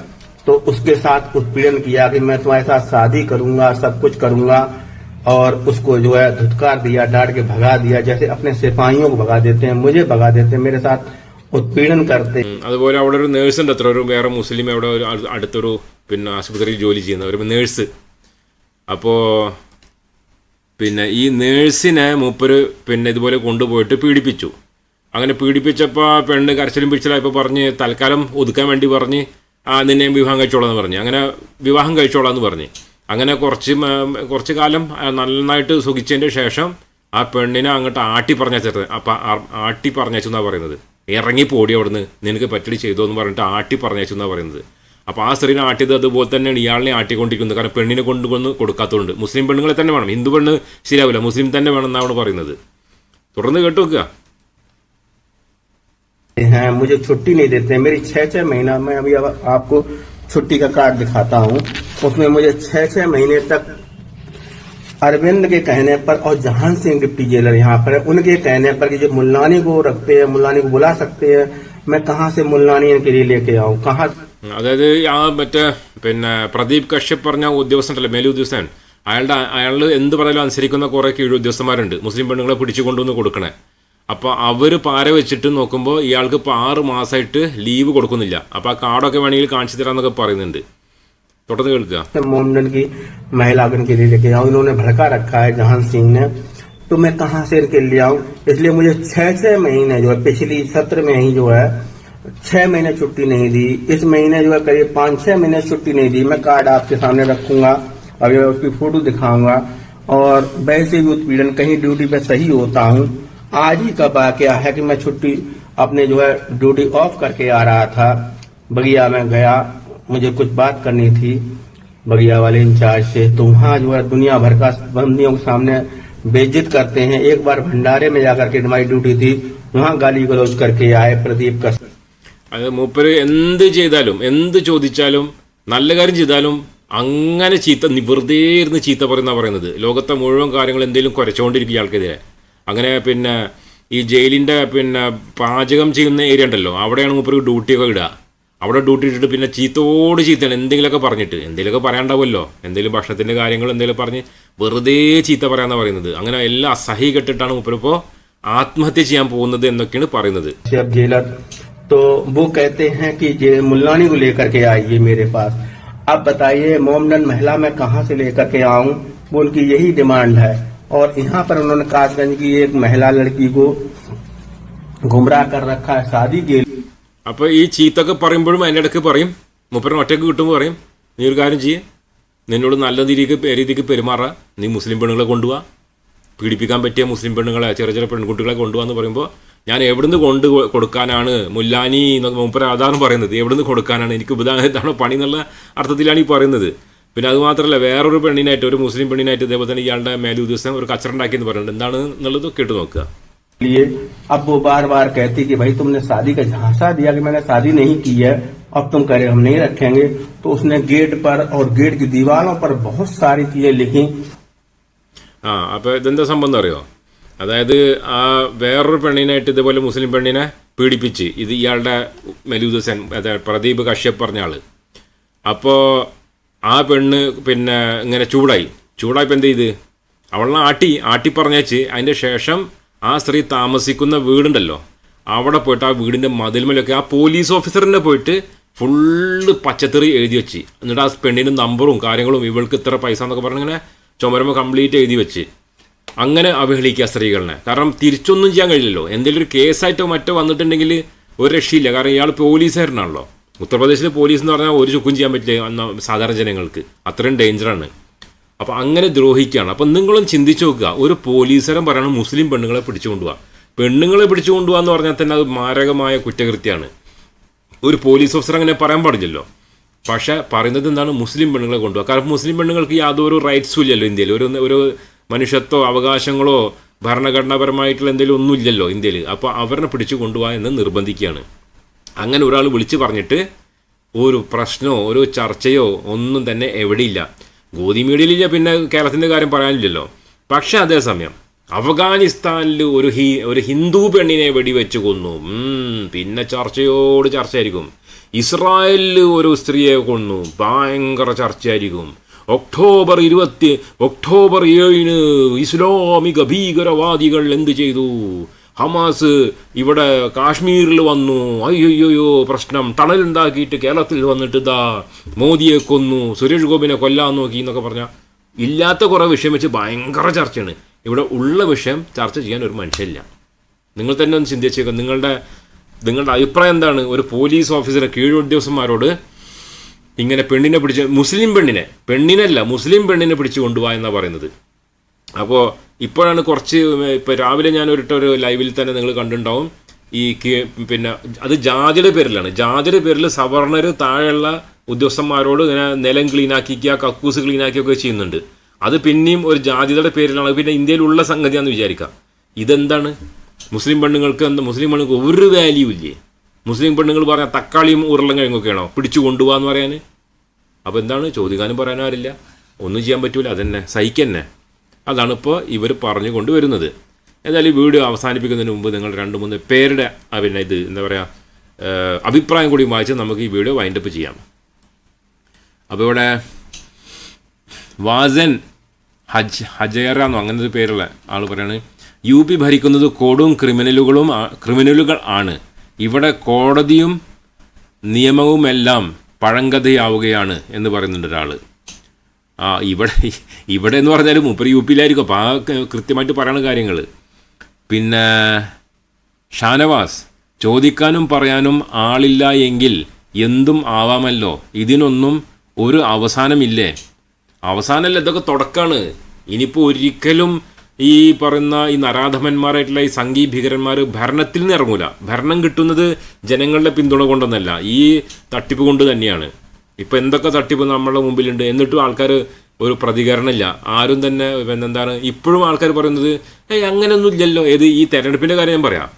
तो उसके साथ उत्पीड़न किया कि मैं तुम्हारे साथ शादी करूंगा सब कुछ करूंगा और उसको जो है धुतकार दिया डांट के भगा दिया जैसे अपने सिपाहियों को भगा देते हैं मुझे भगा देते हैं मेरे साथ ഉത്പീഡനം കറുത്തി. അതുപോലെ അവിടെ ഒരു നേഴ്സ് ഉണ്ട് അത്ര ഒരു വേറെ മുസ്ലിം അവിടെ ഒരു അടുത്തൊരു പിന്നെ ആശുപത്രിയിൽ ജോലി ചെയ്യുന്ന ഒരു നേഴ്സ്. അപ്പോ പിന്നെ ഈ നേഴ്സിനെ മൂപ്പര് പിന്നെ ഇതുപോലെ കൊണ്ടുപോയിട്ട് പീഡിപ്പിച്ചു. അങ്ങനെ പീഡിപ്പിച്ചപ്പോൾ പെണ്ണ് കരച്ചിലും പിടിച്ചിലായപ്പോൾ പറഞ്ഞ് തൽക്കാലം ഒതുക്കാൻ വേണ്ടി പറഞ്ഞ് ആ നിന്നെ വിവാഹം കഴിച്ചോളാം എന്ന് പറഞ്ഞു. അങ്ങനെ വിവാഹം കഴിച്ചോളാം എന്ന് പറഞ്ഞ്. അങ്ങനെ കുറച്ച് കുറച്ച് കാലം നന്നായിട്ട് സുഖിച്ചതിന്റെ ശേഷം ആ പെണ്ണിനെ അങ്ങോട്ട് ആട്ടി പറഞ്ഞയച്ചത് അപ്പം ആട്ടി പറഞ്ഞു എന്നാണ് പറയുന്നത്. ഇറങ്ങി പോടി അവിടുന്ന് നിനക്ക് പറ്റടി ചെയ്തോ എന്ന് പറഞ്ഞിട്ട് ആട്ടി പറഞ്ഞേച്ചു എന്നാണ് പറയുന്നത് അപ്പോൾ ആ സ്ത്രീനെ ആട്ടിയത് അതുപോലെ തന്നെയാണ് ഇയാളിനെ ആട്ടിക്കൊണ്ടിരിക്കുന്നത് കാരണം പെണ്ണിനെ കൊണ്ടുവന്ന് കൊടുക്കാത്തതുകൊണ്ട് മുസ്ലിം പെണ്ണുങ്ങളെ തന്നെ വേണം ഹിന്ദു പെണ്ണ് ശരിയാവില്ല മുസ്ലിം തന്നെ വേണം എന്നാണ് പറയുന്നത് തുടർന്ന് കേട്ടു വെക്കുക हैं मुझे छुट्टी नहीं देते मेरी छह छह महीना मैं अभी अब आपको छुट्टी का कार्ड दिखाता हूँ उसमें मुझे छह छह महीने तक अरविंद के कहने पर और जहान सिंह डिप्टी जेलर यहाँ पर है उनके कहने पर कि जो मुल्लानी को रखते हैं मुल्लानी को बुला सकते हैं मैं कहाँ से मुल्लानी के लिए लेके आऊँ कहाँ അതായത് ആ മറ്റേ പിന്നെ പ്രദീപ് കശ്യപ് പറഞ്ഞ ഉദ്യോഗസ്ഥനല്ലേ മേലു ഉദ്യോഗസ്ഥൻ അയാളുടെ അയാൾ എന്ത് പറഞ്ഞാലും അനുസരിക്കുന്ന കുറേ കീഴ് ഉദ്യോഗസ്ഥന്മാരുണ്ട് മുസ്ലിം പെണ്ണുങ്ങളെ പിടിച്ചു കൊണ്ടുവന്ന് കൊടുക്കണേ അപ്പോൾ അവർ പാര വെച്ചിട്ട് നോക്കുമ്പോൾ ഇയാൾക്ക് ഇപ്പോൾ ആറ് മാസമായിട്ട് ലീവ് കൊടുക്കുന്നില്ല അപ്പോൾ ആ കാർഡൊക്കെ വേണമെങ്കിൽ കാണിച്ചു തരാമെന്നൊക്കെ പറയുന്നുണ്ട് തുടർന്ന് കേൾക്കുക मोमडन की महिलागन के लिए लेके जाऊँ इन्होंने भड़का रखा है जहान सिंह ने। तो मैं कहाँ से इनके लिए आऊँ? इसलिए मुझे छह छह महीने जो है, पिछली सत्र में ही जो है, छह महीने छुट्टी नहीं दी। इस महीने जो है, करीब पाँच छह महीने छुट्टी नहीं दी। मैं कार्ड आपके सामने रखूँगा ये उसकी फ़ोटो दिखाऊँगा, और वैसे भी उत्पीड़न, कहीं ड्यूटी पे सही होता हूँ। आज ही का वाकया है कि मैं छुट्टी अपने जो है, ड्यूटी ऑफ़ करके आ रहा था? बगिया में गया मुझे कुछ बात करनी थी बगिया वाले इंचार्ज से तो वहाँ जो है दुनिया भर का बंदियों के सामने बेइज्जत करते हैं एक बार भंडारे में जाकर के हमारी ड्यूटी थी वहाँ गाली गलौज करके आए प्रदीप का അത് മൂപ്പര് എന്ത് ചെയ്താലും എന്ത് ചോദിച്ചാലും നല്ല കാര്യം ചെയ്താലും അങ്ങനെ ചീത്ത നി- വെറുതെ ഇരുന്ന് ചീത്ത പറയുന്ന പറയുന്നത് ലോകത്തെ മുഴുവൻ കാര്യങ്ങൾ എന്തെങ്കിലും കുരച്ചുകൊണ്ടിരിക്കും ഇയാൾക്കെതിരെ അങ്ങനെ പിന്നെ ഈ ജയിലിൻ്റെ പിന്നെ പാചകം ചെയ്യുന്ന ഏരിയ ഉണ്ടല്ലോ അവിടെയാണ് മൂപ്പർക്ക് ഡ്യൂട്ടിയൊക്കെ ഇടുക അവിടെ ഡ്യൂട്ടി ഇട്ടിട്ട് പിന്നെ ചീത്തോട് ചീത്തയാണ് എന്തെങ്കിലുമൊക്കെ പറഞ്ഞിട്ട് എന്തെങ്കിലുമൊക്കെ പറയാണ്ടാവുമല്ലോ എന്തെങ്കിലും ഭക്ഷണത്തിൻ്റെ കാര്യങ്ങൾ എന്തെങ്കിലും പറഞ്ഞ് വെറുതെ ചീത്ത പറയാന്നാണ് പറയുന്നത് അങ്ങനെ എല്ലാം അസഹി കെട്ടിട്ടാണ് മൂപ്പരിപ്പോൾ ആത്മഹത്യ ചെയ്യാൻ പോകുന്നത് എന്നൊക്കെയാണ് പറയുന്നത് से अब जेलर तो वो कहते हैं कि जे मुल्लानी को लेकर के आइए मेरे पास अब बताइए मोमडन महिला मैं कहाँ से लेकर के आऊं वो उनकी यही डिमांड है और यहाँ पर उन्होंने कासगंज की एक महिला लड़की को गुमराह कर रखा है शादी के लिए അപ്പൊ ഈ ചീത്തൊക്കെ പറയുമ്പോഴും അതിന്റെ ഇടയ്ക്ക് പറയും മുപ്പരൻ ഒറ്റയ്ക്ക് കിട്ടുമ്പോൾ പറയും നീ ഒരു കാര്യം ചെയ്യ്. നിന്നോട് നല്ല രീതിക്ക് രീതിക്ക് പെരുമാറ. നീ മുസ്ലിം പെണ്ണുങ്ങളെ കൊണ്ടുപോവാ പീഡിപ്പിക്കാൻ പറ്റിയ മുസ്ലിം പെണ്ണുങ്ങളെ ചെറിയ ചെറിയ പെൺകുട്ടികളെ കൊണ്ടുപോകാന്ന് പറയുമ്പോൾ ഞാൻ എവിടുന്ന് കൊണ്ട് കൊടുക്കാനാണ് മുല്ലാനി എന്നൊക്കെ മുപ്പര അതാണ് പറയുന്നത്. എവിടുന്ന് കൊടുക്കാനാണ്? എനിക്ക് ഇതാണ് പണി എന്നുള്ള അർത്ഥത്തിലാണ് ഈ പറയുന്നത്. പിന്നെ അത് മാത്രമല്ല വേറൊരു പെണ്ണിനായിട്ട് ഒരു മുസ്ലിം പെണ്ണിനായിട്ട് ഇതേപോലെ തന്നെ ഇയാളുടെ മേലുദ്യോഗസ്ഥൻ ഒരു കച്ചറുണ്ടാക്കിയെന്ന് പറയുന്നുണ്ട്. എന്താണ് എന്നുള്ളത് കേട്ട് നോക്കുക. लिए अब वो बार बार कहती कि भाई तुमने शादी का झांसा दिया कि मैंने शादी नहीं की है अब तुम करे हम नहीं रखेंगे तो उसने गेट पर और गेट की दीवारों पर बहुत सारी चीजें लिखी ആ അപ്പോൾ ഇതെന്താ സംഭവം എന്ന് അറിയോ അതായത് ആ വേറൊരു പെണ്ണിനായിട്ട് ഇതുപോലെ മുസ്ലിം പെണ്ണിനെ പീഡിപ്പിച്ച് ഇത് ഇയാളുടെ മെലൂദസൻ അതായത് പ്രദീപ് കശ്യപ് പറഞ്ഞ ആള് അപ്പോൾ ആ പെണ്ണ് പിന്നെ ഇങ്ങനെ ചൂടായി ചൂടായപ്പോൾ എന്ത് ചെയ്ത് അവളെ ആട്ടി ആട്ടി പറഞ്ഞേച്ച് അതിൻ്റെ ശേഷം ആ സ്ത്രീ താമസിക്കുന്ന വീടുണ്ടല്ലോ. അവിടെ പോയിട്ട് ആ വീടിന്റെ മതിൽമേലൊക്കെ ആ പോലീസ് ഓഫീസറിനെ പോയിട്ട് ഫുള്ള് പച്ചത്തെറി എഴുതി വെച്ച്. എന്നിട്ട് ആ പെണ്ണിന്റെ നമ്പറും കാര്യങ്ങളും ഇവൾക്ക് ഇത്ര പൈസ എന്നൊക്കെ പറഞ്ഞിങ്ങനെ ചുമരമ കംപ്ലീറ്റ് എഴുതി വെച്ച്. അങ്ങനെ അവഹേളിക്കുക സ്ത്രീകളെ. കാരണം തിരിച്ചൊന്നും ചെയ്യാൻ കഴിയില്ലല്ലോ. എന്തെങ്കിലും ഒരു കേസായിട്ടോ മറ്റോ വന്നിട്ടുണ്ടെങ്കിൽ ഒരു രക്ഷയില്ല. കാരണം ഇയാൾ പോലീസുകാരനാണല്ലോ. ഉത്തർപ്രദേശിലെ പോലീസ് എന്ന് പറഞ്ഞാൽ ഒരു ചുക്കും ചെയ്യാൻ പറ്റില്ല സാധാരണ ജനങ്ങൾക്ക്. അത്രയും ഡേഞ്ചറാണ് അപ്പോൾ അങ്ങനെ ദ്രോഹിക്കുകയാണ്. അപ്പം നിങ്ങളും ചിന്തിച്ചു നോക്കുക. ഒരു പോലീസരം പറയണം മുസ്ലിം പെണ്ണുങ്ങളെ പിടിച്ചു കൊണ്ടുപോകാം പെണ്ണുങ്ങളെ പിടിച്ചു എന്ന് പറഞ്ഞാൽ തന്നെ അത് മാരകമായ കുറ്റകൃത്യമാണ്. ഒരു പോലീസ് ഓഫീസർ അങ്ങനെ പറയാൻ പാടില്ലല്ലോ. പക്ഷെ പറയുന്നത് എന്താണ്? മുസ്ലിം പെണ്ണുങ്ങളെ കൊണ്ടുപോകുക കാരണം മുസ്ലിം പെണ്ണുങ്ങൾക്ക് യാതൊരു റൈറ്റ്സും ഇല്ലല്ലോ ഇന്ത്യയിൽ. ഒരു ഒരു മനുഷ്യത്വോ അവകാശങ്ങളോ ഭരണഘടനാപരമായിട്ടുള്ള എന്തെങ്കിലും ഒന്നും ഇല്ലല്ലോ ഇന്ത്യയിൽ. അപ്പോൾ അവരെ പിടിച്ചു കൊണ്ടുപോകാൻ എന്ന് നിർബന്ധിക്കുകയാണ്. അങ്ങനെ ഒരാൾ വിളിച്ചു പറഞ്ഞിട്ട് ഒരു പ്രശ്നമോ ഒരു ചർച്ചയോ ഒന്നും തന്നെ എവിടെയില്ല. ഗോതി മീഡിയയിലില്ല പിന്നെ കേരളത്തിന്റെ കാര്യം പറയാനില്ലല്ലോ. പക്ഷെ അതേസമയം അഫ്ഗാനിസ്ഥാനിൽ ഒരു ഹി ഒരു ഹിന്ദു പെണ്ണിനെ വെടിവെച്ച് കൊന്നു. പിന്നെ ചർച്ചയോട് ചർച്ചയായിരിക്കും. ഇസ്രായേലിൽ ഒരു സ്ത്രീയെ കൊന്നു. ഭയങ്കര ചർച്ചയായിരിക്കും. ഒക്ടോബർ ഇരുപത്തി ഒക്ടോബർ ഏഴിന് ഇസ്ലാമിക ഭീകരവാദികൾ എന്ത് ചെയ്തു? ഹമാസ് ഇവിടെ കാശ്മീരിൽ വന്നു. അയ്യോയ്യോ പ്രശ്നം. ടണലുണ്ടാക്കിയിട്ട് കേരളത്തിൽ വന്നിട്ട് ഇതാ മോദിയെ കൊന്നു സുരേഷ് ഗോപിനെ കൊല്ലാൻ നോക്കി എന്നൊക്കെ പറഞ്ഞാൽ ഇല്ലാത്ത കുറേ വിഷയം വെച്ച് ഭയങ്കര ചർച്ചയാണ്. ഇവിടെ ഉള്ള വിഷയം ചർച്ച ചെയ്യാൻ ഒരു മനുഷ്യനില്ല. നിങ്ങൾ തന്നെ ഒന്ന് ചിന്തിച്ചേക്കുക നിങ്ങളുടെ നിങ്ങളുടെ അഭിപ്രായം എന്താണ്? ഒരു പോലീസ് ഓഫീസറെ കീഴുദ്യോഗസ്ഥന്മാരോട് ഇങ്ങനെ പെണ്ണിനെ പിടിച്ച് മുസ്ലിം പെണ്ണിനെ പെണ്ണിനല്ല മുസ്ലിം പെണ്ണിനെ പിടിച്ചു കൊണ്ടുപോകാ എന്നാണ് പറയുന്നത്? അപ്പോൾ ഇപ്പോഴാണ് കുറച്ച് ഇപ്പോൾ രാവിലെ ഞാൻ ഒരിട്ട ഒരു ലൈവിൽ തന്നെ നിങ്ങൾ കണ്ടിട്ടുണ്ടാവും. ഈ പിന്നെ അത് ജാതിയുടെ പേരിലാണ്. ജാതിയുടെ പേരിൽ സവർണർ താഴെയുള്ള ഉദ്യോഗസ്ഥന്മാരോട് ഇങ്ങനെ നിലം ക്ലീനാക്കിക്കുക കക്കൂസ് ക്ലീനാക്കിയൊക്കെ ചെയ്യുന്നുണ്ട്. അത് പിന്നെയും ഒരു ജാതിയുടെ പേരിലാണ്. പിന്നെ ഇന്ത്യയിലുള്ള സംഗതിയാണെന്ന് വിചാരിക്കാം. ഇതെന്താണ്? മുസ്ലിം പെണ്ണുങ്ങൾക്ക് എന്താ? മുസ്ലിം പെണ്ണുങ്ങൾക്ക് ഒരു വാല്യൂ ഇല്ലേ? മുസ്ലിം പെണ്ണുങ്ങൾ പറയാൻ തക്കാളിയും ഉരുളങ്കിഴങ്ങൊക്കെയാണോ പിടിച്ചു കൊണ്ടുപോകാന്ന് പറയാൻ അപ്പോൾ എന്താണ്? ചോദിക്കാനും പറയാനും ആരില്ല. ഒന്നും ചെയ്യാൻ പറ്റൂല. അതന്നെ. സഹിക്കന്നെ. അതാണ് ഇപ്പോൾ ഇവർ പറഞ്ഞു കൊണ്ടുവരുന്നത്. എന്തായാലും വീഡിയോ അവസാനിപ്പിക്കുന്നതിന് മുമ്പ് നിങ്ങൾ രണ്ട് മൂന്ന് പേരുടെ പിന്നെ ഇത് എന്താ പറയുക അഭിപ്രായം കൂടി വായിച്ച് നമുക്ക് ഈ വീഡിയോ വൈൻഡപ്പ് ചെയ്യാം. അപ്പോൾ ഇവിടെ വാസൻ ഹജ് ഹജേറ എന്നോ അങ്ങനെ ഒരു പേരുള്ള ആൾ പറയാണ് യു പി ഭരിക്കുന്നത് കോടും ക്രിമിനലുകളും ക്രിമിനലുകൾ ആണ്. ഇവിടെ കോടതിയും നിയമവുമെല്ലാം പഴങ്കഥയാവുകയാണ് എന്ന് പറയുന്നുണ്ട് ഒരാൾ ഇവിടെ ഇവിടെ എന്ന് പറഞ്ഞാൽ മൂപ്പര് യു പിയിലായിരിക്കും. അപ്പോൾ ആ കൃത്യമായിട്ട് പറയണ കാര്യങ്ങൾ പിന്നെ ഷാനവാസ് ചോദിക്കാനും പറയാനും ആളില്ല എങ്കിൽ എന്തും ആവാമല്ലോ? ഇതിനൊന്നും ഒരു അവസാനമില്ലേ? അവസാനമല്ല ഇതൊക്കെ തുടക്കമാണ് ഇനിയിപ്പോൾ ഒരിക്കലും ഈ പറയുന്ന ഈ നരാധമന്മാരായിട്ടുള്ള ഈ സംഘീ ഭീകരന്മാർ ഭരണത്തിൽ നിന്ന് ഇറങ്ങൂല. ഭരണം കിട്ടുന്നത് ജനങ്ങളുടെ പിന്തുണ കൊണ്ടൊന്നല്ല. ഈ തട്ടിപ്പ് കൊണ്ട് തന്നെയാണ്. ഇപ്പൊ എന്തൊക്കെ തട്ടിപ്പ് നമ്മളെ മുമ്പിലുണ്ട് എന്നിട്ടും ആൾക്കാർ ഒരു പ്രതികരണമില്ല. ആരും തന്നെ എന്താണ് ഇപ്പോഴും ആൾക്കാർ പറയുന്നത് ഏയ് അങ്ങനെയൊന്നും ഇല്ലല്ലോ. ഏത് ഈ തെരഞ്ഞെടുപ്പിന്റെ കാര്യം ഞാൻ പറയാം.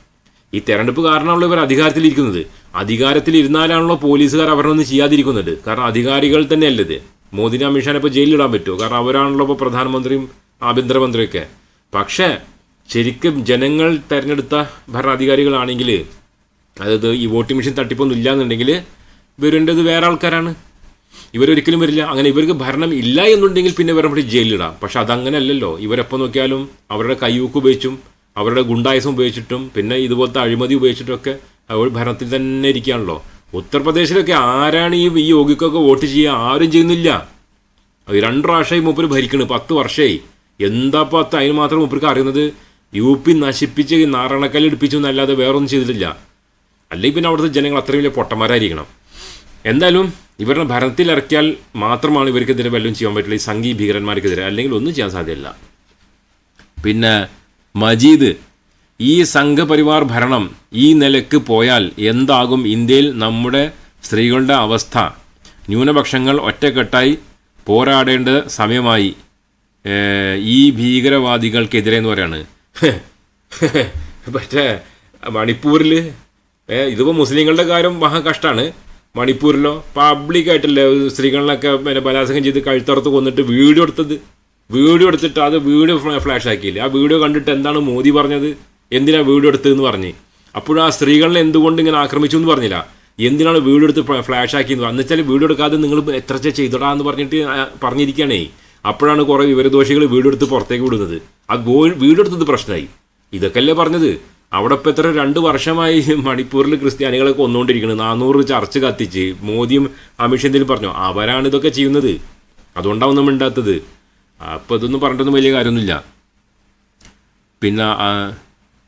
ഈ തെരഞ്ഞെടുപ്പ് കാരണമാണല്ലോ ഇവർ അധികാരത്തിലിരിക്കുന്നത്. അധികാരത്തിൽ ഇരുന്നാലാണല്ലോ പോലീസുകാർ അവരൊന്നും ചെയ്യാതിരിക്കുന്നത്. കാരണം അധികാരികൾ തന്നെയല്ലേ ഇത്. മോദിനെ അമിത്ഷാനെ ഇപ്പോൾ ജയിലിലിടാൻ പറ്റുമോ? കാരണം അവരാണല്ലോ ഇപ്പോൾ പ്രധാനമന്ത്രിയും ആഭ്യന്തരമന്ത്രിയൊക്കെ. പക്ഷേ ശരിക്കും ജനങ്ങൾ തെരഞ്ഞെടുത്ത ഭരണാധികാരികളാണെങ്കിൽ അതായത് ഈ വോട്ടിംഗ് മെഷീൻ തട്ടിപ്പൊന്നും ഇല്ലാന്നുണ്ടെങ്കിൽ ഇവരുടേത് വേറെ ആൾക്കാരാണ്. ഇവരൊരിക്കലും വരില്ല. അങ്ങനെ ഇവർക്ക് ഭരണം ഇല്ല എന്നുണ്ടെങ്കിൽ പിന്നെ ഇവരെ പറ്റി ജയിലിടാം പക്ഷെ അതങ്ങനെയല്ലല്ലോ ഇവരെപ്പോൾ നോക്കിയാലും അവരുടെ കയ്യൂക്ക് ഉപയോഗിച്ചും അവരുടെ ഗുണ്ടായസം ഉപയോഗിച്ചിട്ടും പിന്നെ ഇതുപോലത്തെ അഴിമതി ഉപയോഗിച്ചിട്ടൊക്കെ അവർ ഭരണത്തിൽ തന്നെ ഇരിക്കുകയാണല്ലോ. ഉത്തർപ്രദേശിലൊക്കെ ആരാണ് ഈ ഈ യോഗിക്കൊക്കെ വോട്ട് ചെയ്യുക ആരും ചെയ്യുന്നില്ല. അത് രണ്ട് പ്രാവശ്യമായി മൂപ്പര് ഭരിക്കണ്. പത്ത് വർഷമായി. എന്താ പത്ത് അതിന് മാത്രം മൂപ്പർക്ക് അറിയുന്നത്? യു പി നശിപ്പിച്ച് എടുപ്പിച്ചു എന്നല്ലാതെ വേറൊന്നും ചെയ്തിട്ടില്ല. അല്ലെങ്കിൽ പിന്നെ അവിടുത്തെ ജനങ്ങൾ അത്രയും വലിയ പൊട്ടന്മാരായിരിക്കണം. എന്തായാലും ഇവരുടെ ഭരണത്തിൽ ഇറക്കിയാൽ മാത്രമാണ് ഇവർക്കെതിരെ വല്ലതും ചെയ്യാൻ പറ്റുള്ളൂ. ഈ സംഘീ ഭീകരന്മാർക്കെതിരെ അല്ലെങ്കിൽ ഒന്നും ചെയ്യാൻ സാധ്യമല്ല പിന്നെ മജീദ് ഈ സംഘപരിവാർ ഭരണം ഈ നിലയ്ക്ക് പോയാൽ എന്താകും? ഇന്ത്യയിൽ നമ്മുടെ സ്ത്രീകളുടെ അവസ്ഥ. ന്യൂനപക്ഷങ്ങൾ ഒറ്റക്കെട്ടായി പോരാടേണ്ട സമയമായി. ഈ ഭീകരവാദികൾക്കെതിരെ എന്ന് പറയാണ്. പക്ഷേ മണിപ്പൂരിൽ ഇതിപ്പോൾ മുസ്ലിങ്ങളുടെ കാര്യം മഹാ കഷ്ടമാണ് മണിപ്പൂരിലോ പബ്ലിക്കായിട്ടല്ലേ സ്ത്രീകളിലൊക്കെ പിന്നെ ബലാത്സംഗം ചെയ്ത് കഴുത്തറത്ത് കൊന്നിട്ട് വീഡിയോ എടുത്തത്. വീഡിയോ എടുത്തിട്ട് അത് വീഡിയോ ഫ്ലാഷ് ആക്കിയില്ലേ? ആ വീഡിയോ കണ്ടിട്ട് എന്താണ് മോദി പറഞ്ഞത്? എന്തിനാണ് വീഡിയോ എടുത്തതെന്ന് പറഞ്ഞ്. അപ്പോഴും ആ സ്ത്രീകളെ എന്തുകൊണ്ട് ഇങ്ങനെ ആക്രമിച്ചു എന്ന് പറഞ്ഞില്ല. എന്തിനാണ് വീഡിയോ എടുത്ത് ഫ്ലാഷ് ആക്കിയെന്ന് പറഞ്ഞു വെച്ചാൽ വീഡിയോ എടുക്കാതെ നിങ്ങൾ എത്ര ചെയ്തടാ എന്ന് പറഞ്ഞിട്ട് പറഞ്ഞിരിക്കുകയാണേ. അപ്പോഴാണ് കുറേ വിവരദോഷികൾ വീഡിയോ എടുത്ത് പുറത്തേക്ക് വിടുന്നത്. ആ വീഡിയോ എടുത്തത് പ്രശ്നമായി. ഇതൊക്കെയല്ലേ പറഞ്ഞത്? അവിടെ ഇപ്പം എത്ര രണ്ട് വർഷമായി മണിപ്പൂരിൽ ക്രിസ്ത്യാനികളെ കൊന്നുകൊണ്ടിരിക്കുന്നത് നാനൂറ് ചർച്ച് കത്തിച്ച് മോദിയും അമിത് ഷാ പറഞ്ഞു? അവരാണ് ഇതൊക്കെ ചെയ്യുന്നത്. അതുകൊണ്ടാവും ഉണ്ടാത്തത്. അപ്പോൾ ഇതൊന്നും പറഞ്ഞിട്ടൊന്നും വലിയ കാര്യമൊന്നുമില്ല. പിന്നെ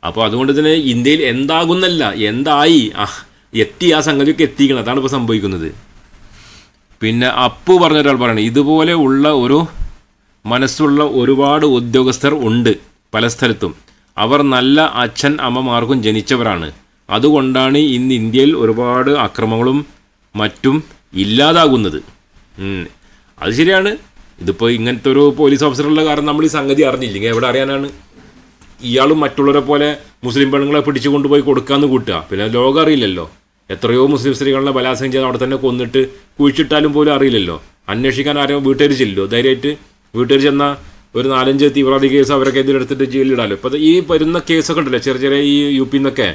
അപ്പോൾ അതുകൊണ്ട് തന്നെ ഇന്ത്യയിൽ എന്താകുന്നല്ല എന്തായി എത്തി ആ സംഗതിയൊക്കെ എത്തിക്കണം. അതാണ് ഇപ്പോൾ സംഭവിക്കുന്നത്. പിന്നെ അപ്പു പറഞ്ഞ ഒരാൾ പറയണം ഇതുപോലെ ഉള്ള ഒരു മനസ്സുള്ള ഒരുപാട് ഉദ്യോഗസ്ഥർ ഉണ്ട് പല സ്ഥലത്തും. അവർ നല്ല അച്ഛൻ അമ്മമാർക്കും ജനിച്ചവരാണ്. അതുകൊണ്ടാണ് ഇന്ന് ഇന്ത്യയിൽ ഒരുപാട് അക്രമങ്ങളും മറ്റും ഇല്ലാതാകുന്നത്. അത് ശരിയാണ്. ഇതിപ്പോൾ ഇങ്ങനത്തെ ഒരു പോലീസ് ഓഫീസറുള്ള കാരണം നമ്മൾ ഈ സംഗതി അറിഞ്ഞില്ലെങ്കിൽ എവിടെ അറിയാനാണ്? ഇയാളും മറ്റുള്ളവരെ പോലെ മുസ്ലിം പെണ്ണുങ്ങളെ പിടിച്ചു കൊണ്ടുപോയി കൊടുക്കാമെന്ന് കൂട്ടുക. പിന്നെ ലോകം അറിയില്ലല്ലോ. എത്രയോ മുസ്ലിം സ്ത്രീകളെ ബലാത്സംഗം ചെയ്ത് അവിടെ തന്നെ കൊന്നിട്ട് കുഴിച്ചിട്ടാലും പോലും അറിയില്ലല്ലോ. അന്വേഷിക്കാൻ ആരും വീട്ടുകാർ ചെല്ലോ ധൈര്യമായിട്ട് വീട്ടുകാർ ചെന്ന ഒരു നാലഞ്ച് തീവ്രവാദി കേസ് അവരൊക്കെ എതിരെടുത്തിട്ട് ജയിലിടാലോ ഇപ്പോൾ ഈ വരുന്ന കേസൊക്കെ ഉണ്ടല്ലോ ചെറിയ ചെറിയ ഈ യു പിയിൽ നിന്നൊക്കെ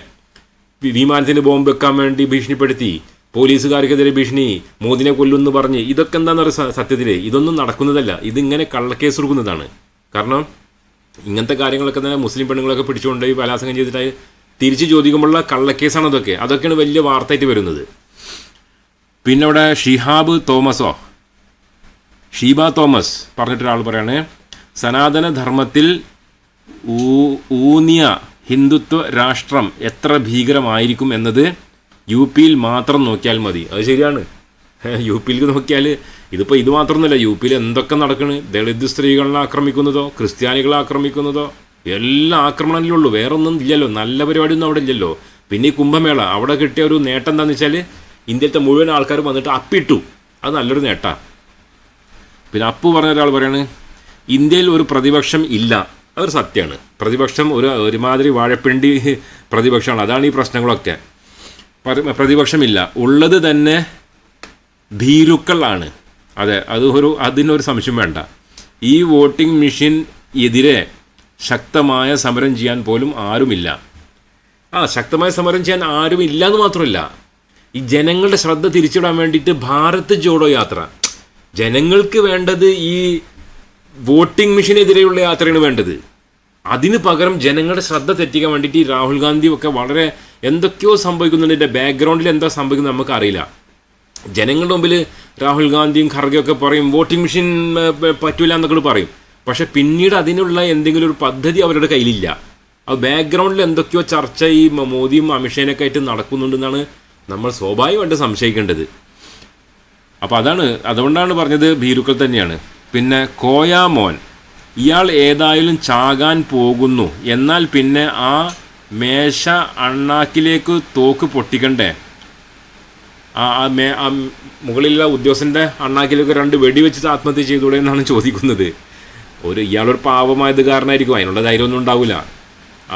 വിമാനത്തിന് ബോംബ് വെക്കാൻ വേണ്ടി ഭീഷണിപ്പെടുത്തി പോലീസുകാർക്കെതിരെ ഭീഷണി മോദിനെ കൊല്ലുമെന്ന് പറഞ്ഞ് ഇതൊക്കെ എന്താണെന്ന് പറയുക സത്യത്തിൽ ഇതൊന്നും നടക്കുന്നതല്ല. ഇതിങ്ങനെ കള്ളക്കേസ് കൊടുക്കുന്നതാണ്. കാരണം ഇങ്ങനത്തെ കാര്യങ്ങളൊക്കെ തന്നെ മുസ്ലിം പെണ്ണുങ്ങളൊക്കെ പിടിച്ചുകൊണ്ട് ബലാത്സംഗം ചെയ്തിട്ട് തിരിച്ച് ചോദിക്കുമ്പോഴുള്ള കള്ളക്കേസാണ് അതൊക്കെ. അതൊക്കെയാണ് വലിയ വാർത്തയായിട്ട് വരുന്നത്. പിന്നെ അവിടെ ഷിഹാബ് തോമസോ? ഷീബ തോമസ് പറഞ്ഞിട്ടൊരാൾ പറയാണ് സനാതന ധർമ്മത്തിൽ ഊ- ഊന്നിയ ഹിന്ദുത്വ രാഷ്ട്രം എത്ര ഭീകരമായിരിക്കും എന്നത് യു പിയിൽ മാത്രം നോക്കിയാൽ മതി. അത് ശരിയാണ്. യു പിയിൽ നോക്കിയാൽ ഇതിപ്പോൾ ഇത് മാത്രമൊന്നുമല്ല. യു പിയിൽ എന്തൊക്കെ നടക്കണ്? ദളിത് സ്ത്രീകളെ ആക്രമിക്കുന്നതോ ക്രിസ്ത്യാനികളെ ആക്രമിക്കുന്നതോ എല്ലാ ആക്രമണമല്ലേ ഉള്ളൂ. വേറൊന്നും ഇല്ലല്ലോ. നല്ല പരിപാടിയൊന്നും അവിടെ ഇല്ലല്ലോ. പിന്നെ ഈ കുംഭമേള. അവിടെ കിട്ടിയ ഒരു നേട്ടം എന്താണെന്ന് വെച്ചാൽ ഇന്ത്യത്തെ മുഴുവൻ ആൾക്കാർ വന്നിട്ട് അപ്പിട്ടു. അത് നല്ലൊരു നേട്ടമാണ് പിന്നെ അപ്പു പറഞ്ഞ ഒരാൾ പറയാണ് ഇന്ത്യയിൽ ഒരു പ്രതിപക്ഷം ഇല്ല. അതൊരു സത്യമാണ് പ്രതിപക്ഷം ഒരു ഒരുമാതിരി വാഴപ്പിണ്ടി പ്രതിപക്ഷമാണ്. അതാണ് ഈ പ്രശ്നങ്ങളൊക്കെ. പ്രതിപക്ഷം പ്രതിപക്ഷമില്ല. ഉള്ളത് തന്നെ ഭീരുക്കളാണ് അതെ അത് ഒരു അതിനൊരു സംശയം വേണ്ട. ഈ വോട്ടിംഗ് മെഷീൻ എതിരെ ശക്തമായ സമരം ചെയ്യാൻ പോലും ആരുമില്ല. ആ ശക്തമായ സമരം ചെയ്യാൻ ആരും ഇല്ല എന്ന് മാത്രമല്ല ഈ ജനങ്ങളുടെ ശ്രദ്ധ തിരിച്ചുവിടാൻ വേണ്ടിയിട്ട് ഭാരത് ജോഡോ യാത്ര. ജനങ്ങൾക്ക് വേണ്ടത് ഈ വോട്ടിംഗ് മെഷീനെതിരെയുള്ള യാത്രയാണ് വേണ്ടത്. അതിന് പകരം ജനങ്ങളുടെ ശ്രദ്ധ തെറ്റിക്കാൻ വേണ്ടിയിട്ട് ഈ രാഹുൽ ഗാന്ധി ഒക്കെ വളരെ എന്തൊക്കെയോ സംഭവിക്കുന്നുണ്ട്. ബാക്ക്ഗ്രൗണ്ടിൽ എന്താ സംഭവിക്കുന്നത് നമുക്ക് അറിയില്ല ജനങ്ങളുടെ മുമ്പിൽ രാഹുൽ ഗാന്ധിയും ഖർഗെയൊക്കെ പറയും വോട്ടിംഗ് മെഷീൻ പറ്റൂല എന്നൊക്കെ പറയും. പക്ഷെ പിന്നീട് അതിനുള്ള എന്തെങ്കിലും ഒരു പദ്ധതി അവരുടെ കയ്യിലില്ല. അത് ബാക്ക്ഗ്രൗണ്ടിൽ എന്തൊക്കെയോ ചർച്ച ഈ മോദിയും അമിഷേനൊക്കെ ആയിട്ട് നടക്കുന്നുണ്ടെന്നാണ് നമ്മൾ സ്വാഭാവികമായിട്ട് സംശയിക്കേണ്ടത്. അപ്പോൾ അതാണ് അതുകൊണ്ടാണ് പറഞ്ഞത് ഭീരുക്കൾ തന്നെയാണ്. പിന്നെ കോയാമോൻ. ഇയാൾ ഏതായാലും ചാകാൻ പോകുന്നു. എന്നാൽ പിന്നെ ആ മേശ അണ്ണാക്കിലേക്ക് തോക്ക് പൊട്ടിക്കണ്ടേ? ആ മേ ആ മുകളിലുള്ള ഉദ്യോഗസ്ഥന്റെ അണ്ണാക്കിലേക്ക് രണ്ട് വെടിവെച്ച് ആത്മഹത്യ ചെയ്തൂടെ എന്നാണ് ചോദിക്കുന്നത്. ഒരു ഇയാളൊരു പാവമായത് കാരണമായിരിക്കും. അതിനുള്ള ധൈര്യമൊന്നും ഉണ്ടാവില്ല.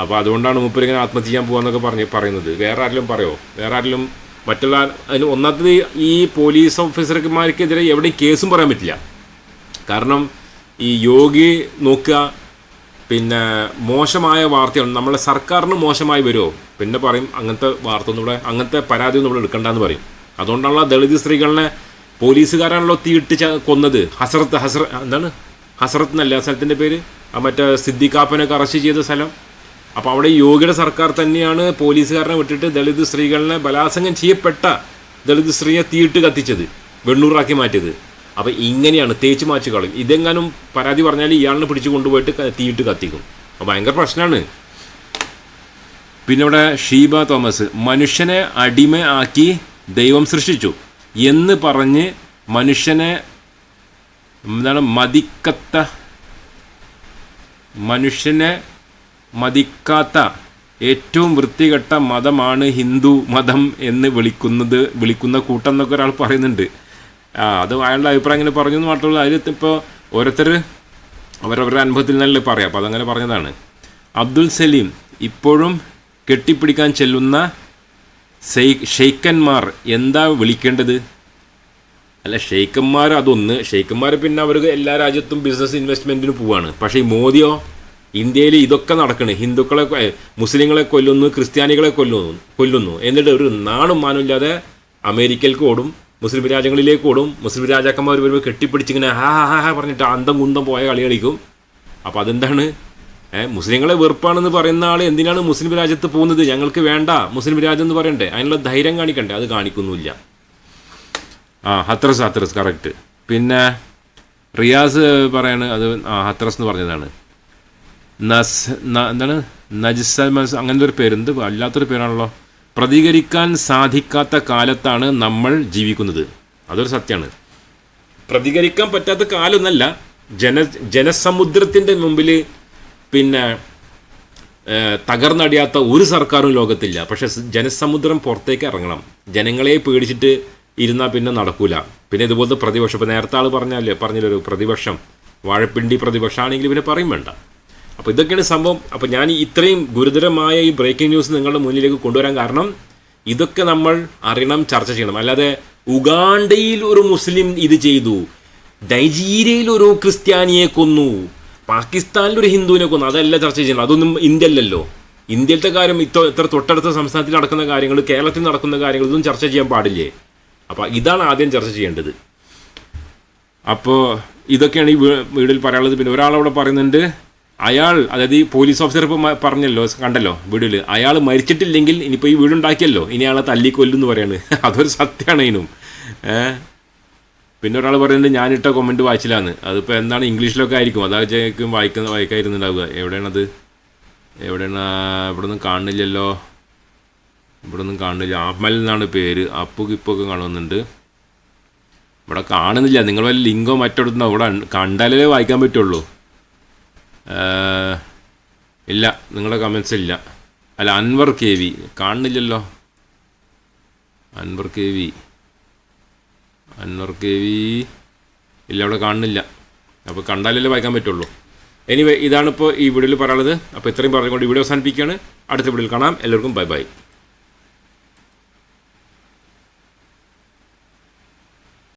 അപ്പോൾ അതുകൊണ്ടാണ് മൂപ്പർ ഇങ്ങനെ ആത്മഹത്യ ചെയ്യാൻ പോകാന്നൊക്കെ പറഞ്ഞ് പറയുന്നത്. വേറെ ആരെങ്കിലും പറയോ? വേറെ ആരെങ്കിലും മറ്റുള്ള അതിന് ഒന്നാമത് ഈ പോലീസ് ഓഫീസർമാർക്കെതിരെ എവിടെയും കേസും പറയാൻ പറ്റില്ല. കാരണം ഈ യോഗി നോക്കുക പിന്നെ മോശമായ വാർത്തയാണ്. നമ്മളെ സർക്കാരിന് മോശമായി വരുമോ പിന്നെ പറയും അങ്ങനത്തെ വാർത്ത ഒന്നും ഇവിടെ അങ്ങനത്തെ പരാതി ഒന്നും ഇവിടെ എടുക്കണ്ടെന്ന് പറയും. അതുകൊണ്ടാണല്ലോ ദളിത് സ്ത്രീകളെ പോലീസുകാരാണല്ലോ തീയിട്ട് കൊന്നത്. ഹസ്രത്ത് ഹസറ എന്താണ്? ഹസ്രത്ത് എന്നല്ല ആ സ്ഥലത്തിന്റെ പേര്? ആ മറ്റേ സിദ്ദിഖാപ്പനൊക്കെ അറസ്റ്റ് ചെയ്ത സ്ഥലം. അപ്പോൾ അവിടെ യോഗിയുടെ സർക്കാർ തന്നെയാണ് പോലീസുകാരനെ വിട്ടിട്ട് ദളിത് സ്ത്രീകളെ ബലാത്സംഗം ചെയ്യപ്പെട്ട ദളിത് സ്ത്രീയെ തീയിട്ട് കത്തിച്ചത് വെണ്ണൂറാക്കി മാറ്റിയത്. അപ്പോൾ ഇങ്ങനെയാണ് തേച്ച് മാച്ച് കളയും ഇതെങ്ങാനും പരാതി പറഞ്ഞാൽ ഇയാളിനെ പിടിച്ചു കൊണ്ടുപോയിട്ട് തീയിട്ട് കത്തിക്കും. അപ്പോൾ ഭയങ്കര പ്രശ്നമാണ് പിന്നെ ഇവിടെ ഷീബ തോമസ് മനുഷ്യനെ അടിമ ആക്കി ദൈവം സൃഷ്ടിച്ചു എന്ന് പറഞ്ഞ് മനുഷ്യനെ എന്താണ് മതിക്കത്ത മനുഷ്യനെ മതിക്കാത്ത ഏറ്റവും വൃത്തികെട്ട മതമാണ് ഹിന്ദു മതം എന്ന് വിളിക്കുന്നത് വിളിക്കുന്ന കൂട്ടം എന്നൊക്കെ ഒരാൾ പറയുന്നുണ്ട്. ആ അത് അയാളുടെ അഭിപ്രായം ഇങ്ങനെ പറഞ്ഞു എന്ന് മാത്രമല്ല അതിൽ ഇപ്പോൾ ഓരോരുത്തർ അവരവരുടെ അനുഭവത്തിൽ നിന്നല്ലേ പറയാം. അപ്പോൾ അതങ്ങനെ പറഞ്ഞതാണ്. അബ്ദുൽ സലീം ഇപ്പോഴും കെട്ടിപ്പിടിക്കാൻ ചെല്ലുന്ന ഷെയ്ക്കന്മാർ എന്താ വിളിക്കേണ്ടത്? അല്ല ഷെയ്ക്കന്മാർ അതൊന്ന് ഷെയ്ക്കന്മാർ പിന്നെ അവർക്ക് എല്ലാ രാജ്യത്തും ബിസിനസ് ഇൻവെസ്റ്റ്മെന്റിന് പോവാണ്. പക്ഷേ ഈ മോദിയോ ഇന്ത്യയിൽ ഇതൊക്കെ നടക്കണ്. ഹിന്ദുക്കളെ മുസ്ലിങ്ങളെ കൊല്ലുന്നു ക്രിസ്ത്യാനികളെ കൊല്ലുന്നു കൊല്ലുന്നു. എന്നിട്ട് ഒരു നാണും മാനുമില്ലാതെ അമേരിക്കയിലേക്ക് ഓടും. മുസ്ലിം രാജ്യങ്ങളിലേക്ക് ഓടും. മുസ്ലിം രാജാക്കന്മാർ വരുമ്പോൾ കെട്ടിപ്പിടിച്ചിങ്ങനെ ഹാ ഹാ ഹാ പറഞ്ഞിട്ട് അന്തം കുന്തം പോയ കളി കളിക്കും അപ്പോൾ അതെന്താണ് മുസ്ലിങ്ങളെ വെറുപ്പാണെന്ന് പറയുന്ന ആൾ എന്തിനാണ് മുസ്ലിം രാജ്യത്ത് പോകുന്നത്? ഞങ്ങൾക്ക് വേണ്ട. മുസ്ലിം രാജ്യം എന്ന് പറയണ്ടേ? അതിനുള്ള ധൈര്യം കാണിക്കണ്ടേ? അത് കാണിക്കുന്നില്ല ആ ഹത്രസ് ഹത്രസ് കറക്റ്റ് പിന്നെ റിയാസ് പറയാണ് അത് ആ ഹത്രസ് എന്ന് പറഞ്ഞതാണ്. നസ് എന്താണ്? നജിസമസ് അങ്ങനത്തെ ഒരു പേര്. എന്ത് പേരാണല്ലോ. പ്രതികരിക്കാൻ സാധിക്കാത്ത കാലത്താണ് നമ്മൾ ജീവിക്കുന്നത്. അതൊരു സത്യമാണ് പ്രതികരിക്കാൻ പറ്റാത്ത കാലമൊന്നല്ല ജന ജനസമുദ്രത്തിന്റെ മുമ്പിൽ പിന്നെ തകർന്നടിയാത്ത ഒരു സർക്കാരും ലോകത്തില്ല. പക്ഷെ ജനസമുദ്രം പുറത്തേക്ക് ഇറങ്ങണം. ജനങ്ങളെ പേടിച്ചിട്ട് ഇരുന്നാൽ പിന്നെ നടക്കൂല. പിന്നെ ഇതുപോലത്തെ പ്രതിപക്ഷം ഇപ്പോൾ നേരത്തെ ആൾ പറഞ്ഞല്ലേ പറഞ്ഞൊരു പ്രതിപക്ഷം വാഴപ്പിണ്ടി പ്രതിപക്ഷമാണെങ്കിൽ പിന്നെ പറയും വേണ്ട. അപ്പോൾ ഇതൊക്കെയാണ് സംഭവം. അപ്പോൾ ഞാൻ ഇത്രയും ഗുരുതരമായ ഈ ബ്രേക്കിംഗ് ന്യൂസ് നിങ്ങളുടെ മുന്നിലേക്ക് കൊണ്ടുവരാൻ കാരണം ഇതൊക്കെ നമ്മൾ അറിയണം ചർച്ച ചെയ്യണം. അല്ലാതെ ഉഗാണ്ടയിൽ ഒരു മുസ്ലിം ഇത് ചെയ്തു. നൈജീരിയയിൽ ഒരു ക്രിസ്ത്യാനിയെ കൊന്നു. പാകിസ്ഥാനിൽ ഒരു ഹിന്ദുവിനെ കൊന്നു. അതല്ല ചർച്ച ചെയ്യണം അതൊന്നും ഇന്ത്യ അല്ലല്ലോ. ഇന്ത്യയിലത്തെ കാര്യം ഇത്ര ഇത്ര തൊട്ടടുത്ത സംസ്ഥാനത്തിൽ നടക്കുന്ന കാര്യങ്ങൾ കേരളത്തിൽ നടക്കുന്ന കാര്യങ്ങൾ ഇതൊന്നും ചർച്ച ചെയ്യാൻ പാടില്ലേ? അപ്പോൾ ഇതാണ് ആദ്യം ചർച്ച ചെയ്യേണ്ടത്. അപ്പോൾ ഇതൊക്കെയാണ് ഈ വീടിൽ പറയാനുള്ളത്. പിന്നെ ഒരാളവിടെ പറയുന്നുണ്ട്. അയാൾ അതായത് ഈ പോലീസ് ഓഫീസർ ഇപ്പോൾ പറഞ്ഞല്ലോ കണ്ടല്ലോ വീടിൽ അയാൾ മരിച്ചിട്ടില്ലെങ്കിൽ ഇനിയിപ്പോൾ ഈ വീടുണ്ടാക്കിയല്ലോ ഇനി അയാളെ തല്ലിക്കൊല്ലുമെന്ന് പറയാണ്. അതൊരു സത്യമാണ് ഏഹ് പിന്നെ ഒരാൾ പറയുന്നുണ്ട് ഞാനിട്ട കൊമന്റ് വായിച്ചില്ലാന്ന്. അതിപ്പോൾ എന്താണ് ഇംഗ്ലീഷിലൊക്കെ ആയിരിക്കും. അതായിരിക്കും വായിക്കുന്ന വായിക്കാതിരുന്നുണ്ടാവുക. എവിടെയാണത്? എവിടെയാണ്? ഇവിടെ ഒന്നും കാണുന്നില്ലല്ലോ. ഇവിടെ ഒന്നും കാണുന്നില്ല. അമൽ എന്നാണ് പേര്. അപ്പു കിപ്പൊക്കെ കാണുന്നുണ്ട്. ഇവിടെ കാണുന്നില്ല. നിങ്ങൾ വല്ല ലിങ്കോ മറ്റെടുത്തുന്നോ ഇവിടെ. കണ്ടാലേ വായിക്കാൻ പറ്റുള്ളൂ. ഇല്ല നിങ്ങളുടെ കമൻസ് ഇല്ല. അല്ല അൻവർ കെ വി കാണുന്നില്ലല്ലോ. Anvar K V. Anvar K V ഇല്ല അവിടെ കാണുന്നില്ല. അപ്പോൾ കണ്ടാലല്ലേ വായിക്കാൻ പറ്റുള്ളൂ. എനിവേ ഇതാണിപ്പോൾ ഈ വീഡിയോയിൽ പറയാനുള്ളത്. അപ്പോൾ ഇത്രയും പറഞ്ഞുകൊണ്ട് വീഡിയോ അവസാനിപ്പിക്കുകയാണ്. അടുത്ത വീഡിയോയിൽ കാണാം. എല്ലാവർക്കും ബൈ ബൈ